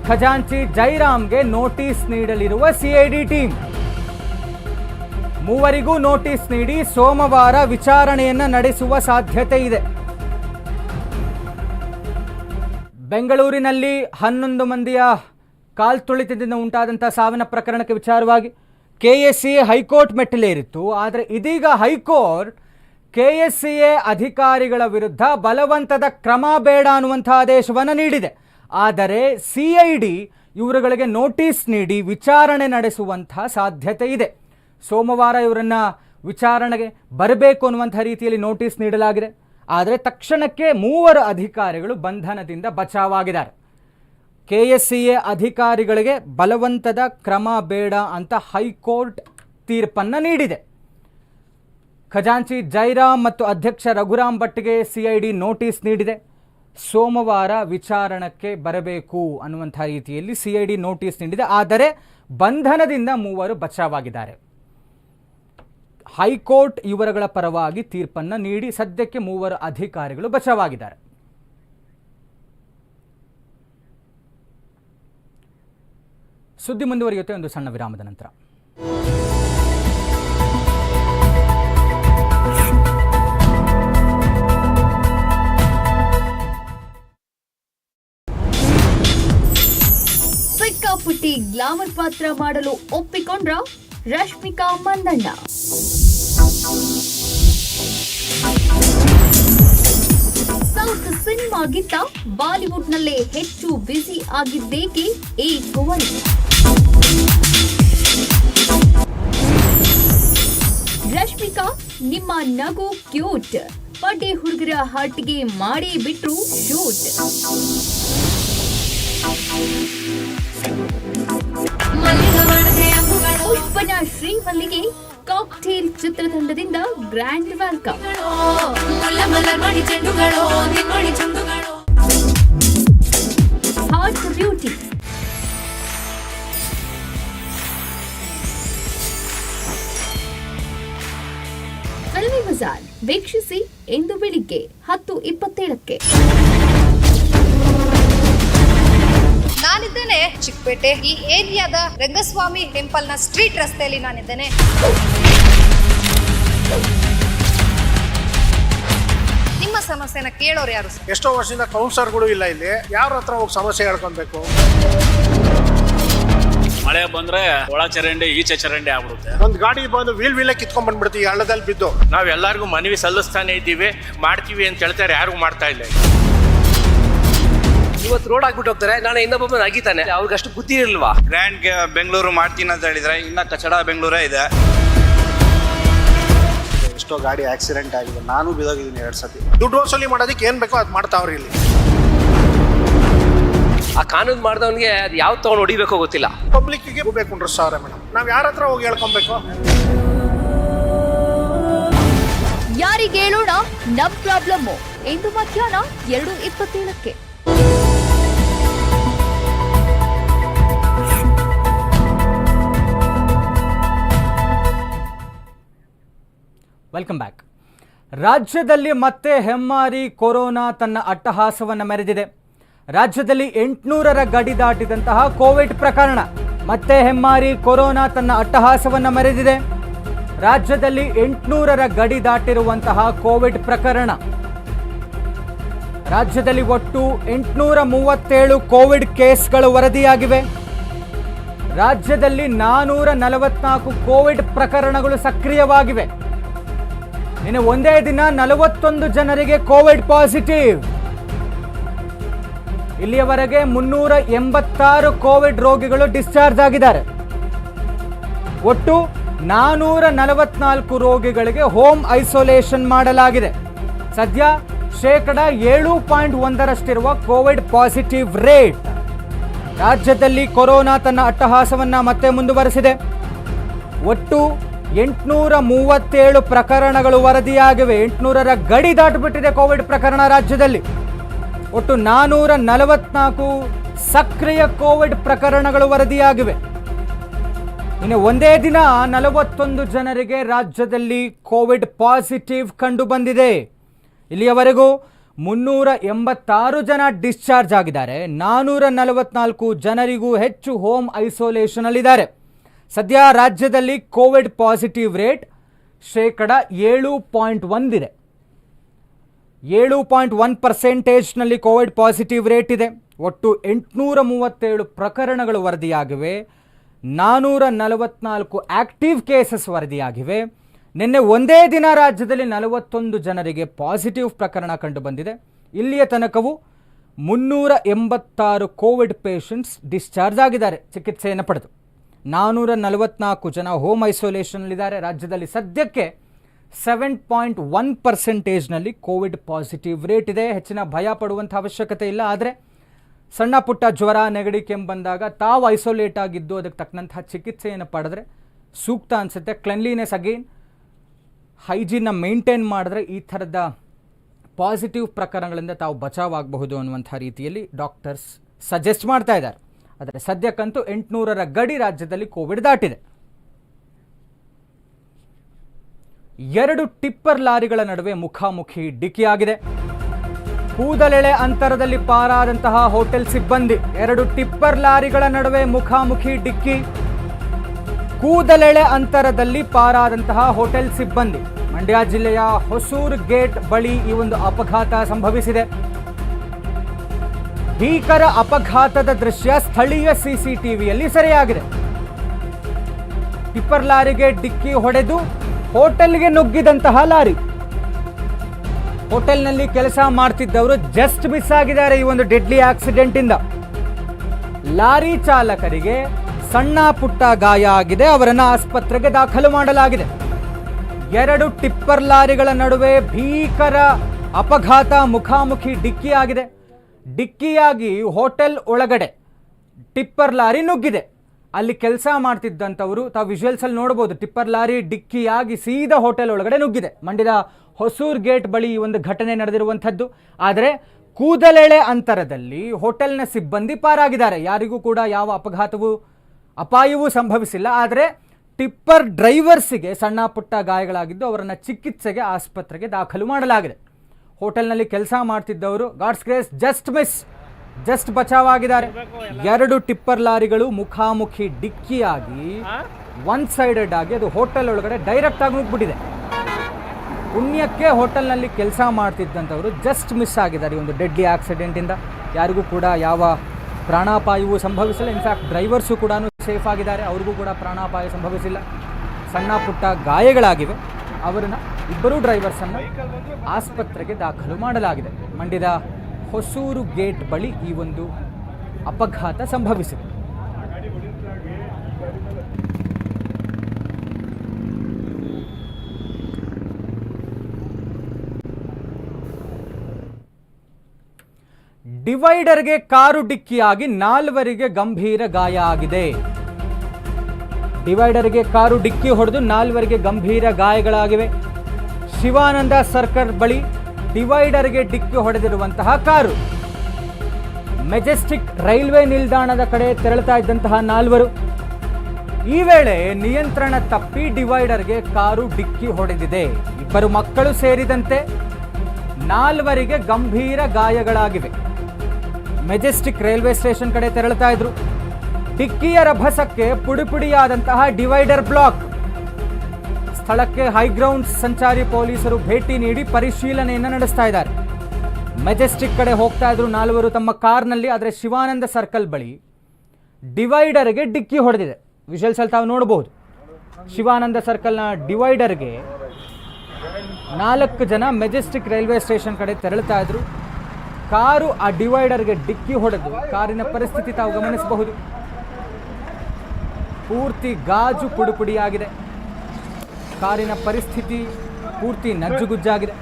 ಖಜಾಂಚಿ ಜೈರಾಮ್ಗೆ ನೋಟಿಸ್ ನೀಡಲಿರುವ ಸಿಐಡಿ ಟೀಮ್. ಮೂವರಿಗೂ ನೋಟಿಸ್ ನೀಡಿ ಸೋಮವಾರ ವಿಚಾರಣೆಯನ್ನು ನಡೆಸುವ ಸಾಧ್ಯತೆ ಇದೆ. ಬೆಂಗಳೂರಿನಲ್ಲಿ ಹನ್ನೊಂದು ಮಂದಿಯ ಕಾಲ್ತುಳಿತದಿಂದ ಉಂಟಾದಂಥ ಸಾವಿನ ಪ್ರಕರಣಕ್ಕೆ ವಿಚಾರವಾಗಿ K S C high court ಮೆಟ್ಟಿಲೇರಿತ್ತು ಆದರೆ ಇದೀಗ high court K S C A ಅಧಿಕಾರಿಗಳ ವಿರುದ್ಧ ಬಲವಂತದ ಕ್ರಮ ಬೇಡ ಅನ್ನುವಂಥ ಆದೇಶವನ್ನು ನೀಡಿದೆ. ಆದರೆ ಸಿ ಐ ಡಿ ಇವರುಗಳಿಗೆ ನೋಟಿಸ್ ನೀಡಿ ವಿಚಾರಣೆ ನಡೆಸುವಂಥ ಸಾಧ್ಯತೆ ಇದೆ. ಸೋಮವಾರ ಇವರನ್ನು ವಿಚಾರಣೆಗೆ ಬರಬೇಕು ಅನ್ನುವಂಥ ರೀತಿಯಲ್ಲಿ ನೋಟಿಸ್ ನೀಡಲಾಗಿದೆ. ಆದರೆ ತಕ್ಷಣಕ್ಕೆ ಮೂವರು ಅಧಿಕಾರಿಗಳು ಬಂಧನದಿಂದ ಬಚಾವಾಗಿದ್ದಾರೆ ಕೆ ಎಸ್ ಸಿ ಎ ಅಧಿಕಾರಿಗಳಿಗೆ ಬಲವಂತದ ಕ್ರಮ ಬೇಡ ಅಂತ ಹೈಕೋರ್ಟ್ ತೀರ್ಪನ್ನು ನೀಡಿದೆ. ಖಜಾಂಚಿ ಜೈರಾಮ್ ಮತ್ತು ಅಧ್ಯಕ್ಷ ರಘುರಾಮ್ ಭಟ್ಗೆ ಸಿಐಡಿ ನೋಟಿಸ್ ನೀಡಿದೆ. ಸೋಮವಾರ ವಿಚಾರಣಕ್ಕೆ ಬರಬೇಕು ಅನ್ನುವಂಥ ರೀತಿಯಲ್ಲಿ ಸಿಐಡಿ ನೋಟಿಸ್ ನೀಡಿದೆ. ಆದರೆ ಬಂಧನದಿಂದ ಮೂವರು ಬಚಾವಾಗಿದ್ದಾರೆ. ಹೈಕೋರ್ಟ್ ಇವರುಗಳ ಪರವಾಗಿ ತೀರ್ಪನ್ನು ನೀಡಿ ಸದ್ಯಕ್ಕೆ ಮೂವರು ಅಧಿಕಾರಿಗಳು ಬಚಾವಾಗಿದ್ದಾರೆ. ಸುದ್ದಿ ಮುಂದುವರಿಯುತ್ತೆ ಒಂದು ಸಣ್ಣ ವಿರಾಮದ ನಂತರ. ಸಿಕ್ಕಾಪುಟ್ಟಿ ಗ್ಲಾಮರ್ ಪಾತ್ರ ಮಾಡಲು ಒಪ್ಪಿಕೊಂಡ್ರ ರಶ್ಮಿಕಾ ಮಂದಣ್ಣ. ಸೌತ್ ಸಿನಿಮಾಗಿಂತ ಬಾಲಿವುಡ್ನಲ್ಲೇ ಹೆಚ್ಚು ಬ್ಯುಸಿ ಆಗಿದ್ದೇಕೆ ಈ ಭುವನ್ ರಶ್ಮಿಕಾ, ನಿಮ್ಮ ನಗು ಕ್ಯೂಟ್. ಪಡ್ಡೆ ಹುಡುಗರ ಹಾರ್ಟ್ಗೆ ಮಾಡಿ ಬಿಟ್ರು ಶೂಟ್ ಪುಷ್ಪನ ಶ್ರೀಮಲ್ಲಿಗೆ ಕಾಕ್ಟೇಲ್ ಚಿತ್ರತಂಡದಿಂದ ಗ್ರ್ಯಾಂಡ್ ವೆಲ್ಕಮ್ ಹಾಟ್ ಬ್ಯೂಟಿ. ಬಜಾರ್ ವೀಕ್ಷಿಸಿ ಇಂದು ಬೆಳಿಗ್ಗೆ ಹತ್ತು ಇಪ್ಪತ್ತೇಳಕ್ಕೆ. ನಾನಿದ್ದೇನೆ ಚಿಕ್ಕಪೇಟೆ. ಈ ಏರಿಯಾದ ರಂಗಸ್ವಾಮಿ ಟೆಂಪಲ್ನ ಸ್ಟ್ರೀಟ್ ರಸ್ತೆಯಲ್ಲಿ ನಾನಿದ್ದೇನೆ. ನಿಮ್ಮ ಸಮಸ್ಯೆನ ಕೇಳೋರು ಯಾರು? ಎಷ್ಟೋ ವರ್ಷದಿಂದ ಕೌನ್ಸರ್ಗಳು ಇಲ್ಲ ಇಲ್ಲಿ. ಯಾರ ಹತ್ರ ಹೋಗಿ ಸಮಸ್ಯೆ ಹೇಳ್ಕೊಬೇಕು ಮಳೆ ಬಂದ್ರೆ ಒಳ ಚರಂಡಿ ಈಚೆ ಚರಂಡಿ ಆಗ್ಬಿಡುತ್ತೆ. ಒಂದು ಗಾಡಿ ಬಂದು ವೀಲ್ ವೀಲೇ ಕಿತ್ಕೊಂಡ್ ಬಂದ್ಬಿಡ್ತೀವಿ ಈ ಹಳ್ಳದಲ್ಲಿ ಬಿದ್ದು. ನಾವ್ ಎಲ್ಲಾರ್ಗು ಮನವಿ ಸಲ್ಲಿಸ್ತಾನೆ ಇದ್ದೀವಿ. ಮಾಡ್ತೀವಿ ಅಂತ ಹೇಳ್ತಾರೆ ಯಾರು ಮಾಡ್ತಾ ಇಲ್ಲ ಇವತ್ತು ರೋಡ್ ಆಗ್ಬಿಟ್ಟು ಹೋಗ್ತಾರೆ ನಾಳೆ ಇನ್ನೊಬ್ಬ ಅಗಿತಾನೆ. ಅವ್ರಿಗೆ ಅಷ್ಟು ಬುದ್ಧಿ ಇರಲ್ವಾ ಗ್ರ್ಯಾಂಡ್ ಬೆಂಗಳೂರು ಮಾಡ್ತೀನಿ ಅಂತ ಹೇಳಿದ್ರೆ ಇನ್ನ ಕಚಡ ಬೆಂಗಳೂರೇ ಇದೆ. ಎಷ್ಟೋ ಗಾಡಿ ಆಕ್ಸಿಡೆಂಟ್ ಆಗಿದೆ ನಾನು ಬಿದೋಗಿದ್ದೀನಿ ಎರಡ್ ಸತಿ. ದುಡ್ಡು ವಸೂಲಿ ಮಾಡೋದಕ್ಕೆ ಏನ್ ಬೇಕೋ ಅದು ಮಾಡ್ತಾವ್ರಿ ಇಲ್ಲಿ. ಆ ಕಾನೂನು ಮಾಡಿದವನಿಗೆ ಅದು ಯಾವ ತಗೊಂಡು ಹೊಡಿಬೇಕೋ ಗೊತ್ತಿಲ್ಲ. ಪಬ್ಲಿಕ್ಗೆ ಬೇಕು ಸಾವಿರ ಮೇಡಮ್. ನಾವು ಯಾರ ಹತ್ರ ಹೋಗಿ ಹೇಳ್ಕೊಬೇಕು? ಯಾರಿಗೆ ಹೇಳೋಣ ನಮ್ ಪ್ರಾಬ್ಲಮ್ ಇಂದು ಮಧ್ಯಾಹ್ನ ಎರಡು ಇಪ್ಪತ್ತೇಳಕ್ಕೆ. ವೆಲ್ಕಮ್ ಬ್ಯಾಕ್ ರಾಜ್ಯದಲ್ಲಿ ಮತ್ತೆ ಹೆಮ್ಮಾರಿ ಕೊರೋನಾ ತನ್ನ ಅಟ್ಟಹಾಸವನ್ನು ಮೆರೆದಿದೆ. ರಾಜ್ಯದಲ್ಲಿ ಎಂಟುನೂರರ ಗಡಿ ದಾಟಿದಂತಹ ಕೋವಿಡ್ ಪ್ರಕರಣ. ಮತ್ತೆ ಹೆಮ್ಮಾರಿ ಕೊರೋನಾ ತನ್ನ ಅಟ್ಟಹಾಸವನ್ನು ಮರೆದಿದೆ. ರಾಜ್ಯದಲ್ಲಿ ಎಂಟುನೂರರ ಗಡಿ ದಾಟಿರುವಂತಹ ಕೋವಿಡ್ ಪ್ರಕರಣ. ರಾಜ್ಯದಲ್ಲಿ ಒಟ್ಟು ಎಂಟುನೂರ ಮೂವತ್ತೇಳು ಕೋವಿಡ್ ಕೇಸ್ಗಳು ವರದಿಯಾಗಿವೆ. ರಾಜ್ಯದಲ್ಲಿ ನಾನೂರ ನಲವತ್ನಾಲ್ಕು ಕೋವಿಡ್ ಪ್ರಕರಣಗಳು ಸಕ್ರಿಯವಾಗಿವೆ. ಇನ್ನು ಒಂದೇ ದಿನ ನಲವತ್ತೊಂದು ಜನರಿಗೆ ಕೋವಿಡ್ ಪಾಸಿಟಿವ್. ಇಲ್ಲಿಯವರೆಗೆ ಮುನ್ನೂರ ಎಂಬತ್ತಾರು ಕೋವಿಡ್ ರೋಗಿಗಳು ಡಿಸ್ಚಾರ್ಜ್ ಆಗಿದ್ದಾರೆ. ಒಟ್ಟು ನಾನೂರ ನಲವತ್ನಾಲ್ಕು ರೋಗಿಗಳಿಗೆ ಹೋಮ್ ಐಸೋಲೇಷನ್ ಮಾಡಲಾಗಿದೆ. ಸದ್ಯ ಶೇಕಡ ಏಳು ಪಾಯಿಂಟ್ ಒಂದರಷ್ಟಿರುವ ಕೋವಿಡ್ ಪಾಸಿಟಿವ್ ರೇಟ್. ರಾಜ್ಯದಲ್ಲಿ ಕೊರೋನಾ ತನ್ನ ಅಟ್ಟಹಾಸವನ್ನ ಮತ್ತೆ ಮುಂದುವರೆಸಿದೆ. ಒಟ್ಟು ಎಂಟುನೂರ ಮೂವತ್ತೇಳು ಪ್ರಕರಣಗಳು ವರದಿಯಾಗಿವೆ. ಎಂಟುನೂರರ ಗಡಿ ದಾಟಿಬಿಟ್ಟಿದೆ ಕೋವಿಡ್ ಪ್ರಕರಣ ರಾಜ್ಯದಲ್ಲಿ. ಒಟ್ಟು ನಾನೂರ ನಲವತ್ನಾಲ್ಕು ಸಕ್ರಿಯ ಕೋವಿಡ್ ಪ್ರಕರಣಗಳು ವರದಿಯಾಗಿವೆ. ಇನ್ನು ಒಂದೇ ದಿನ ನಲವತ್ತೊಂದು ಜನರಿಗೆ ರಾಜ್ಯದಲ್ಲಿ ಕೋವಿಡ್ ಪಾಸಿಟಿವ್ ಕಂಡು ಬಂದಿದೆ ಇಲ್ಲಿಯವರೆಗೂ ಮುನ್ನೂರ ಎಂಬತ್ತಾರು ಜನ ಡಿಸ್ಚಾರ್ಜ್ ಆಗಿದ್ದಾರೆ. ನಾನೂರ ನಲವತ್ನಾಲ್ಕು ಜನರಿಗೂ ಹೆಚ್ಚು ಹೋಮ್ ಐಸೋಲೇಷನಲ್ಲಿದ್ದಾರೆ ಸದ್ಯ ರಾಜ್ಯದಲ್ಲಿ ಕೋವಿಡ್ ಪಾಸಿಟಿವ್ ರೇಟ್ ಶೇಕಡ ಏಳು ಪಾಯಿಂಟ್ ಒಂದಿದೆ. ಏಳು ಪಾಯಿಂಟ್ ಒನ್ ಪರ್ಸೆಂಟೇಜ್ನಲ್ಲಿ ಕೋವಿಡ್ ಪಾಸಿಟಿವ್ ರೇಟ್ ಇದೆ. ಒಟ್ಟು ಎಂಟುನೂರ ಮೂವತ್ತೇಳು ಪ್ರಕರಣಗಳು ವರದಿಯಾಗಿವೆ. ನಾನೂರ ನಲವತ್ನಾಲ್ಕು ಆಕ್ಟಿವ್ ಕೇಸಸ್ ವರದಿಯಾಗಿವೆ. ನಿನ್ನೆ ಒಂದೇ ದಿನ ರಾಜ್ಯದಲ್ಲಿ ನಲವತ್ತೊಂದು ಜನರಿಗೆ ಪಾಸಿಟಿವ್ ಪ್ರಕರಣ ಕಂಡುಬಂದಿದೆ. ಇಲ್ಲಿಯ ತನಕವೂ ಮುನ್ನೂರ ಎಂಬತ್ತಾರು ಕೋವಿಡ್ ಪೇಷಂಟ್ಸ್ ಡಿಸ್ಚಾರ್ಜ್ ಆಗಿದ್ದಾರೆ, ಚಿಕಿತ್ಸೆಯನ್ನು ಪಡೆದು. ನಾನ್ನೂರ ನಲವತ್ನಾಲ್ಕು ಜನ ಹೋಮ್ ಐಸೋಲೇಷನ್ನಲ್ಲಿದ್ದಾರೆ. ರಾಜ್ಯದಲ್ಲಿ ಸದ್ಯಕ್ಕೆ ಸೆವೆನ್ ಪಾಯಿಂಟ್ ಒನ್ ಪರ್ಸೆಂಟೇಜ್ನಲ್ಲಿ ಕೋವಿಡ್ ಪಾಸಿಟಿವ್ ರೇಟ್ ಇದೆ. ಹೆಚ್ಚಿನ ಭಯ ಪಡುವಂಥ ಅವಶ್ಯಕತೆ ಇಲ್ಲ. ಆದರೆ ಸಣ್ಣ ಪುಟ್ಟ ಜ್ವರ, ನೆಗಡಿ, ಕೆಮ್ಮು ಬಂದಾಗ ತಾವು ಐಸೋಲೇಟ್ ಆಗಿದ್ದು ಅದಕ್ಕೆ ತಕ್ಕಂತಹ ಚಿಕಿತ್ಸೆಯನ್ನು ಪಡೆದ್ರೆ ಸೂಕ್ತ ಅನಿಸುತ್ತೆ. ಕ್ಲೆನ್ಲಿನೆಸ್ ಅಗೇನ್ ಹೈಜೀನ್ನ ಮೇಂಟೈನ್ ಮಾಡಿದ್ರೆ ಈ ಥರದ ಪಾಸಿಟಿವ್ ಪ್ರಕರಣಗಳಿಂದ ತಾವು ಬಚಾವಾಗಬಹುದು ಅನ್ನುವಂಥ ರೀತಿಯಲ್ಲಿ ಡಾಕ್ಟರ್ಸ್ ಸಜೆಸ್ಟ್ ಮಾಡ್ತಾ ಇದ್ದಾರೆ. ಆದರೆ ಸದ್ಯಕ್ಕಂತೂ ಎಂಟುನೂರರ ಗಡಿ ರಾಜ್ಯದಲ್ಲಿ ಕೋವಿಡ್ ದಾಟಿದೆ. ಎರಡು ಟಿಪ್ಪರ್ ಲಾರಿಗಳ ನಡುವೆ ಮುಖಾಮುಖಿ ಡಿಕ್ಕಿಯಾಗಿದೆ. ಕೂದಲೆಳೆ ಅಂತರದಲ್ಲಿ ಪಾರಾದಂತಹ ಹೋಟೆಲ್ ಸಿಬ್ಬಂದಿ, ಎರಡು ಟಿಪ್ಪರ್ ಲಾರಿಗಳ ನಡುವೆ ಮುಖಾಮುಖಿ ಡಿಕ್ಕಿ. ಕೂದಲೆಳೆ ಅಂತರದಲ್ಲಿ ಪಾರಾದಂತಹ ಹೋಟೆಲ್ ಸಿಬ್ಬಂದಿ, ಮಂಡ್ಯ ಜಿಲ್ಲೆಯ ಹೊಸೂರು ಗೇಟ್ ಬಳಿ ಈ ಒಂದು ಅಪಘಾತ ಸಂಭವಿಸಿದೆ. ಭೀಕರ ಅಪಘಾತದ ದೃಶ್ಯ ಸ್ಥಳೀಯ ಸಿಸಿಟಿವಿಯಲ್ಲಿ ಸೆರೆಯಾಗಿದೆ. ಟಿಪ್ಪರ್ ಲಾರಿಗೆ ಡಿಕ್ಕಿ ಹೊಡೆದು ಹೋಟೆಲ್ಗೆ ನುಗ್ಗಿದಂತಹ ಲಾರಿ. ಹೋಟೆಲ್ನಲ್ಲಿ ಕೆಲಸ ಮಾಡ್ತಿದ್ದವರು ಜಸ್ಟ್ ಮಿಸ್ ಆಗಿದ್ದಾರೆ ಈ ಒಂದು ಡೆಡ್ಲಿ ಆಕ್ಸಿಡೆಂಟ್ ಇಂದ ಲಾರಿ ಚಾಲಕರಿಗೆ ಸಣ್ಣ ಪುಟ್ಟ ಗಾಯ ಆಗಿದೆ, ಅವರನ್ನು ಆಸ್ಪತ್ರೆಗೆ ದಾಖಲು ಮಾಡಲಾಗಿದೆ. ಎರಡು ಟಿಪ್ಪರ್ ಲಾರಿಗಳ ನಡುವೆ ಭೀಕರ ಅಪಘಾತ ಮುಖಾಮುಖಿ ಡಿಕ್ಕಿಯಾಗಿದೆ. ಡಿಕ್ಕಿಯಾಗಿ ಹೋಟೆಲ್ ಒಳಗಡೆ ಟಿಪ್ಪರ್ ಲಾರಿ ನುಗ್ಗಿದೆ. ಅಲ್ಲಿ ಕೆಲಸ ಮಾಡ್ತಿದ್ದಂಥವರು, ತಾವು ವಿಜುವಲ್ಸಲ್ಲಿ ನೋಡ್ಬೋದು, ಟಿಪ್ಪರ್ ಲಾರಿ ಡಿಕ್ಕಿಯಾಗಿ ಸೀದಾ ಹೋಟೆಲ್ ಒಳಗಡೆ ನುಗ್ಗಿದೆ. ಮಂಡ್ಯದ ಹೊಸೂರ್ ಗೇಟ್ ಬಳಿ ಈ ಒಂದು ಘಟನೆ ನಡೆದಿರುವಂಥದ್ದು. ಆದರೆ ಕೂದಲೆಳೆ ಅಂತರದಲ್ಲಿ ಹೋಟೆಲ್ನ ಸಿಬ್ಬಂದಿ ಪಾರಾಗಿದ್ದಾರೆ. ಯಾರಿಗೂ ಕೂಡ ಯಾವ ಅಪಘಾತವೂ, ಅಪಾಯವೂ ಸಂಭವಿಸಿಲ್ಲ. ಆದರೆ ಟಿಪ್ಪರ್ ಡ್ರೈವರ್ಸಿಗೆ ಸಣ್ಣ ಪುಟ್ಟ ಗಾಯಗಳಾಗಿದ್ದು ಅವರನ್ನು ಚಿಕಿತ್ಸೆಗೆ ಆಸ್ಪತ್ರೆಗೆ ದಾಖಲು ಮಾಡಲಾಗಿದೆ. ಹೋಟೆಲ್ನಲ್ಲಿ ಕೆಲಸ ಮಾಡ್ತಿದ್ದವರು God's grace just miss just ಬಚಾವಾಗಿದ್ದಾರೆ. ಎರಡು ಟಿಪ್ಪರ್ ಲಾರಿಗಳು ಮುಖಾಮುಖಿ ಡಿಕ್ಕಿಯಾಗಿ ಒನ್ ಸೈಡೆಡ್ ಆಗಿ ಅದು ಹೋಟೆಲ್ ಒಳಗಡೆ ಡೈರೆಕ್ಟ್ ಆಗಿ ನುಗ್ಬಿಟ್ಟಿದೆ ಪುಣ್ಯಕ್ಕೆ ಹೋಟೆಲ್ನಲ್ಲಿ ಕೆಲಸ ಮಾಡ್ತಿದ್ದಂಥವರು ಜಸ್ಟ್ ಮಿಸ್ ಆಗಿದ್ದಾರೆ ಈ ಒಂದು ಡೆಡ್ಲಿ ಆಕ್ಸಿಡೆಂಟಿಂದ ಯಾರಿಗೂ ಕೂಡ ಯಾವ ಪ್ರಾಣಾಪಾಯವೂ ಸಂಭವಿಸಿಲ್ಲ. ಇನ್ಫ್ಯಾಕ್ಟ್ ಡ್ರೈವರ್ಸು ಕೂಡ ಸೇಫ್ ಆಗಿದ್ದಾರೆ. ಅವ್ರಿಗೂ ಕೂಡ ಪ್ರಾಣಾಪಾಯ ಸಂಭವಿಸಿಲ್ಲ. ಸಣ್ಣ ಪುಟ್ಟ ಗಾಯಗಳಾಗಿವೆ. ಅವರನ್ನು ಇಬ್ಬರೂ ಡ್ರೈವರ್ಸನ್ನು ಆಸ್ಪತ್ರೆಗೆ ದಾಖಲು ಮಾಡಲಾಗಿದೆ. ಮಂಡ್ಯದ ಹೊಸೂರು ಗೇಟ್ ಬಳಿ ಈ ಒಂದು ಅಪಘಾತ ಸಂಭವಿಸಿದೆ. ಡಿವೈಡರ್ಗೆ ಕಾರು ಡಿಕ್ಕಿಯಾಗಿ ನಾಲ್ವರಿಗೆ ಗಂಭೀರ ಗಾಯ ಆಗಿದೆ. ಡಿವೈಡರ್ಗೆ ಕಾರು ಡಿಕ್ಕಿ ಹೊಡೆದು ನಾಲ್ವರಿಗೆ ಗಂಭೀರ ಗಾಯಗಳಾಗಿವೆ. ಶಿವಾನಂದ ಸರ್ಕಲ್ ಬಳಿ ಡಿವೈಡರ್ಗೆ ಡಿಕ್ಕಿ ಹೊಡೆದಿರುವಂತಹ ಕಾರು. ಮೆಜೆಸ್ಟಿಕ್ ರೈಲ್ವೆ ನಿಲ್ದಾಣದ ಕಡೆ ತೆರಳುತ್ತಾ ಇದ್ದಂತಹ ನಾಲ್ವರು. ಈ ವೇಳೆ ನಿಯಂತ್ರಣ ತಪ್ಪಿ ಡಿವೈಡರ್ಗೆ ಕಾರು ಡಿಕ್ಕಿ ಹೊಡೆದಿದೆ. ಇಬ್ಬರು ಮಕ್ಕಳು ಸೇರಿದಂತೆ ನಾಲ್ವರಿಗೆ ಗಂಭೀರ ಗಾಯಗಳಾಗಿವೆ. ಮೆಜೆಸ್ಟಿಕ್ ರೈಲ್ವೆ ಸ್ಟೇಷನ್ ಕಡೆ ತೆರಳುತ್ತಾ ಇದ್ರು. ಡಿಕ್ಕಿಯ ರಭಸಕ್ಕೆ ಪುಡಿಪುಡಿಯಾದಂತಹ ಡಿವೈಡರ್ ಬ್ಲಾಕ್. ಸ್ಥಳಕ್ಕೆ ಹೈಗ್ರೌಂಡ್ ಸಂಚಾರಿ ಪೊಲೀಸರು ಭೇಟಿ ನೀಡಿ ಪರಿಶೀಲನೆಯನ್ನು ನಡೆಸ್ತಾ ಇದ್ದಾರೆ. ಮೆಜೆಸ್ಟಿಕ್ ಕಡೆ ಹೋಗ್ತಾ ಇದ್ರು ನಾಲ್ವರು, ತಮ್ಮ ಕಾರ್ನಲ್ಲಿ, ಆದರೆ ಶಿವಾನಂದ ಸರ್ಕಲ್ ಬಳಿ ಡಿವೈಡರ್ಗೆ ಡಿಕ್ಕಿ ಹೊಡೆದಿದೆ. ವಿಷಲ್ಸ್ ಅಲ್ಲಿ ತಾವು ನೋಡಬಹುದು. ಶಿವಾನಂದ ಸರ್ಕಲ್ನ ಡಿವೈಡರ್ಗೆ ನಾಲ್ಕು ಜನ ಮೆಜೆಸ್ಟಿಕ್ ರೈಲ್ವೆ ಸ್ಟೇಷನ್ ಕಡೆ ತೆರಳುತ್ತಾ ಇದ್ರು. ಕಾರು ಆ ಡಿವೈಡರ್ಗೆ ಡಿಕ್ಕಿ ಹೊಡೆದು ಕಾರಿನ ಪರಿಸ್ಥಿತಿ ತಾವು ಗಮನಿಸಬಹುದು. ಪೂರ್ತಿ ಗಾಜು ಪುಡಿಪುಡಿಯಾಗಿದೆ. ಕಾರಿನ ಪರಿಸ್ಥಿತಿ ಪೂರ್ತಿ ನಜ್ಜುಗುಜ್ಜಾಗಿದೆ.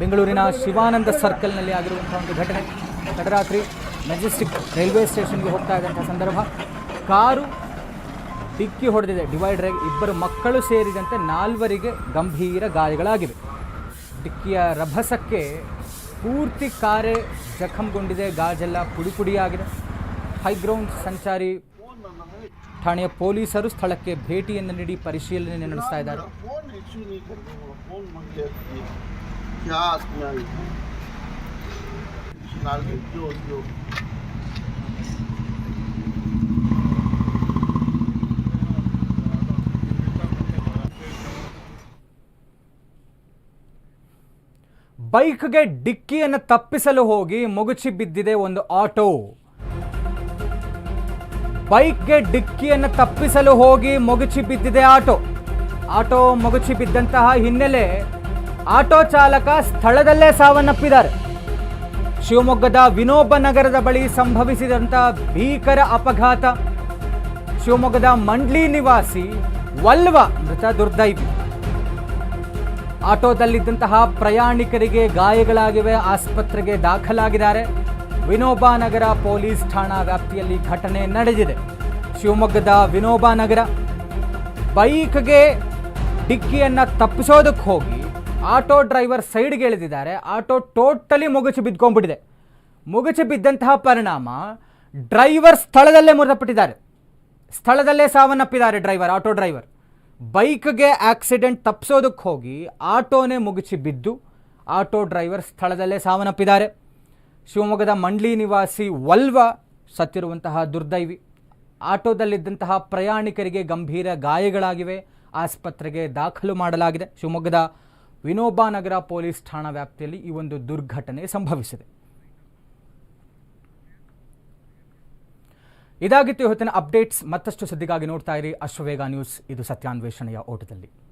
ಬೆಂಗಳೂರಿನ ಶಿವಾನಂದ ಸರ್ಕಲ್ನಲ್ಲಿ ಆಗಿರುವಂಥ ಒಂದು ಘಟನೆ. ತಡರಾತ್ರಿ ಮೆಜೆಸ್ಟಿಕ್ ರೈಲ್ವೆ ಸ್ಟೇಷನ್ಗೆ ಹೋಗ್ತಾ ಇದ್ದಂಥ ಸಂದರ್ಭ. ಕಾರು ಡಿಕ್ಕಿ ಹೊಡೆದಿದೆ. ಡಿವೈಡರ್ಗೆ ಇಬ್ಬರು ಮಕ್ಕಳು ಸೇರಿದಂತೆ ನಾಲ್ವರಿಗೆ ಗಂಭೀರ ಗಾಯಗಳಾಗಿವೆ. ಡಿಕ್ಕಿಯ ರಭಸಕ್ಕೆ ಪೂರ್ತಿ ಕಾರೇ ಜಖಂಗೊಂಡಿದೆ. ಗಾಜೆಲ್ಲ ಪುಡಿ ಪುಡಿಯಾಗಿದೆ ಹೈಗ್ರೌಂಡ್ ಸಂಚಾರಿ ಠಾಣೆಯ ಪೊಲೀಸರು ಸ್ಥಳಕ್ಕೆ ಭೇಟಿಯನ್ನು ನೀಡಿ ಪರಿಶೀಲನೆ ನಡೆಸ್ತಾ ಇದ್ದಾರೆ. ಬೈಕ್ಗೆ ಡಿಕ್ಕಿಯನ್ನು ತಪ್ಪಿಸಲು ಹೋಗಿ ಮುಗುಚಿ ಬಿದ್ದಿದೆ ಒಂದು ಆಟೋ. ಬೈಕ್ಗೆ ಡಿಕ್ಕಿಯನ್ನು ತಪ್ಪಿಸಲು ಹೋಗಿ ಮೊಗುಚಿ ಬಿದ್ದಿದೆ ಆಟೋ. ಆಟೋ ಮೊಗುಚಿ ಬಿದ್ದಂತಹ ಹಿನ್ನೆಲೆ ಆಟೋ ಚಾಲಕ ಸ್ಥಳದಲ್ಲೇ ಸಾವನ್ನಪ್ಪಿದ್ದಾರೆ. ಶಿವಮೊಗ್ಗದ ವಿನೋಬ ನಗರದ ಬಳಿ ಸಂಭವಿಸಿದಂತಹ ಭೀಕರ ಅಪಘಾತ. ಶಿವಮೊಗ್ಗದ ಮಂಡ್ಲಿ ನಿವಾಸಿ ವಲ್ವ ಮೃತ ದುರ್ದೈವಿ. ಆಟೋದಲ್ಲಿದ್ದಂತಹ ಪ್ರಯಾಣಿಕರಿಗೆ ಗಾಯಗಳಾಗಿವೆ, ಆಸ್ಪತ್ರೆಗೆ ದಾಖಲಾಗಿದ್ದಾರೆ. ವಿನೋಬ ನಗರ ಪೊಲೀಸ್ ಠಾಣಾ ವ್ಯಾಪ್ತಿಯಲ್ಲಿ ಘಟನೆ ನಡೆದಿದೆ. ಶಿವಮೊಗ್ಗದ ವಿನೋಬ ನಗರ. ಬೈಕ್ಗೆ ಡಿಕ್ಕಿಯನ್ನು ತಪ್ಪಿಸೋದಕ್ಕೆ ಹೋಗಿ ಆಟೋ ಡ್ರೈವರ್ ಸೈಡ್ಗೆ ಇಳಿದಿದ್ದಾರೆ. ಆಟೋ ಟೋಟಲಿ ಮುಗುಚಿ ಬಿದ್ಕೊಂಡ್ಬಿಟ್ಟಿದೆ ಮುಗುಚಿ ಬಿದ್ದಂತಹ ಪರಿಣಾಮ ಡ್ರೈವರ್ ಸ್ಥಳದಲ್ಲೇ ಮೃತಪಟ್ಟಿದ್ದಾರೆ. ಸ್ಥಳದಲ್ಲೇ ಸಾವನ್ನಪ್ಪಿದ್ದಾರೆ ಡ್ರೈವರ್, ಆಟೋ ಡ್ರೈವರ್. ಬೈಕ್ಗೆ ಆಕ್ಸಿಡೆಂಟ್ ತಪ್ಪಿಸೋದಕ್ಕೆ ಹೋಗಿ ಆಟೋನೇ ಮುಗುಚಿ ಬಿದ್ದು ಆಟೋ ಡ್ರೈವರ್ ಸ್ಥಳದಲ್ಲೇ ಸಾವನ್ನಪ್ಪಿದ್ದಾರೆ. ಶಿವಮೊಗ್ಗದ ಮಂಡ್ಲಿ ನಿವಾಸಿ ವಲ್ವ ಸತ್ತಿರುವಂತಹ ದುರ್ದೈವಿ. ಆಟೋದಲ್ಲಿದ್ದಂತಹ ಪ್ರಯಾಣಿಕರಿಗೆ ಗಂಭೀರ ಗಾಯಗಳಾಗಿವೆ. ಆಸ್ಪತ್ರೆಗೆ ದಾಖಲು ಮಾಡಲಾಗಿದೆ. ಶಿವಮೊಗ್ಗದ ವಿನೋಬಾ ನಗರ ಪೊಲೀಸ್ ಠಾಣಾ ವ್ಯಾಪ್ತಿಯಲ್ಲಿ ಈ ಒಂದು ದುರ್ಘಟನೆ ಸಂಭವಿಸಿದೆ. ಇದಾಗಿತ್ತು ಇವತ್ತಿನ ಅಪ್ಡೇಟ್ಸ್. ಮತ್ತಷ್ಟು ಸುದ್ದಿಗಾಗಿ ನೋಡ್ತಾ ಇರಿ. ಅಶ್ವವೇಗ ನ್ಯೂಸ್. ಇದು ಸತ್ಯಾನ್ವೇಷಣೆಯ ಓಟದಲ್ಲಿ.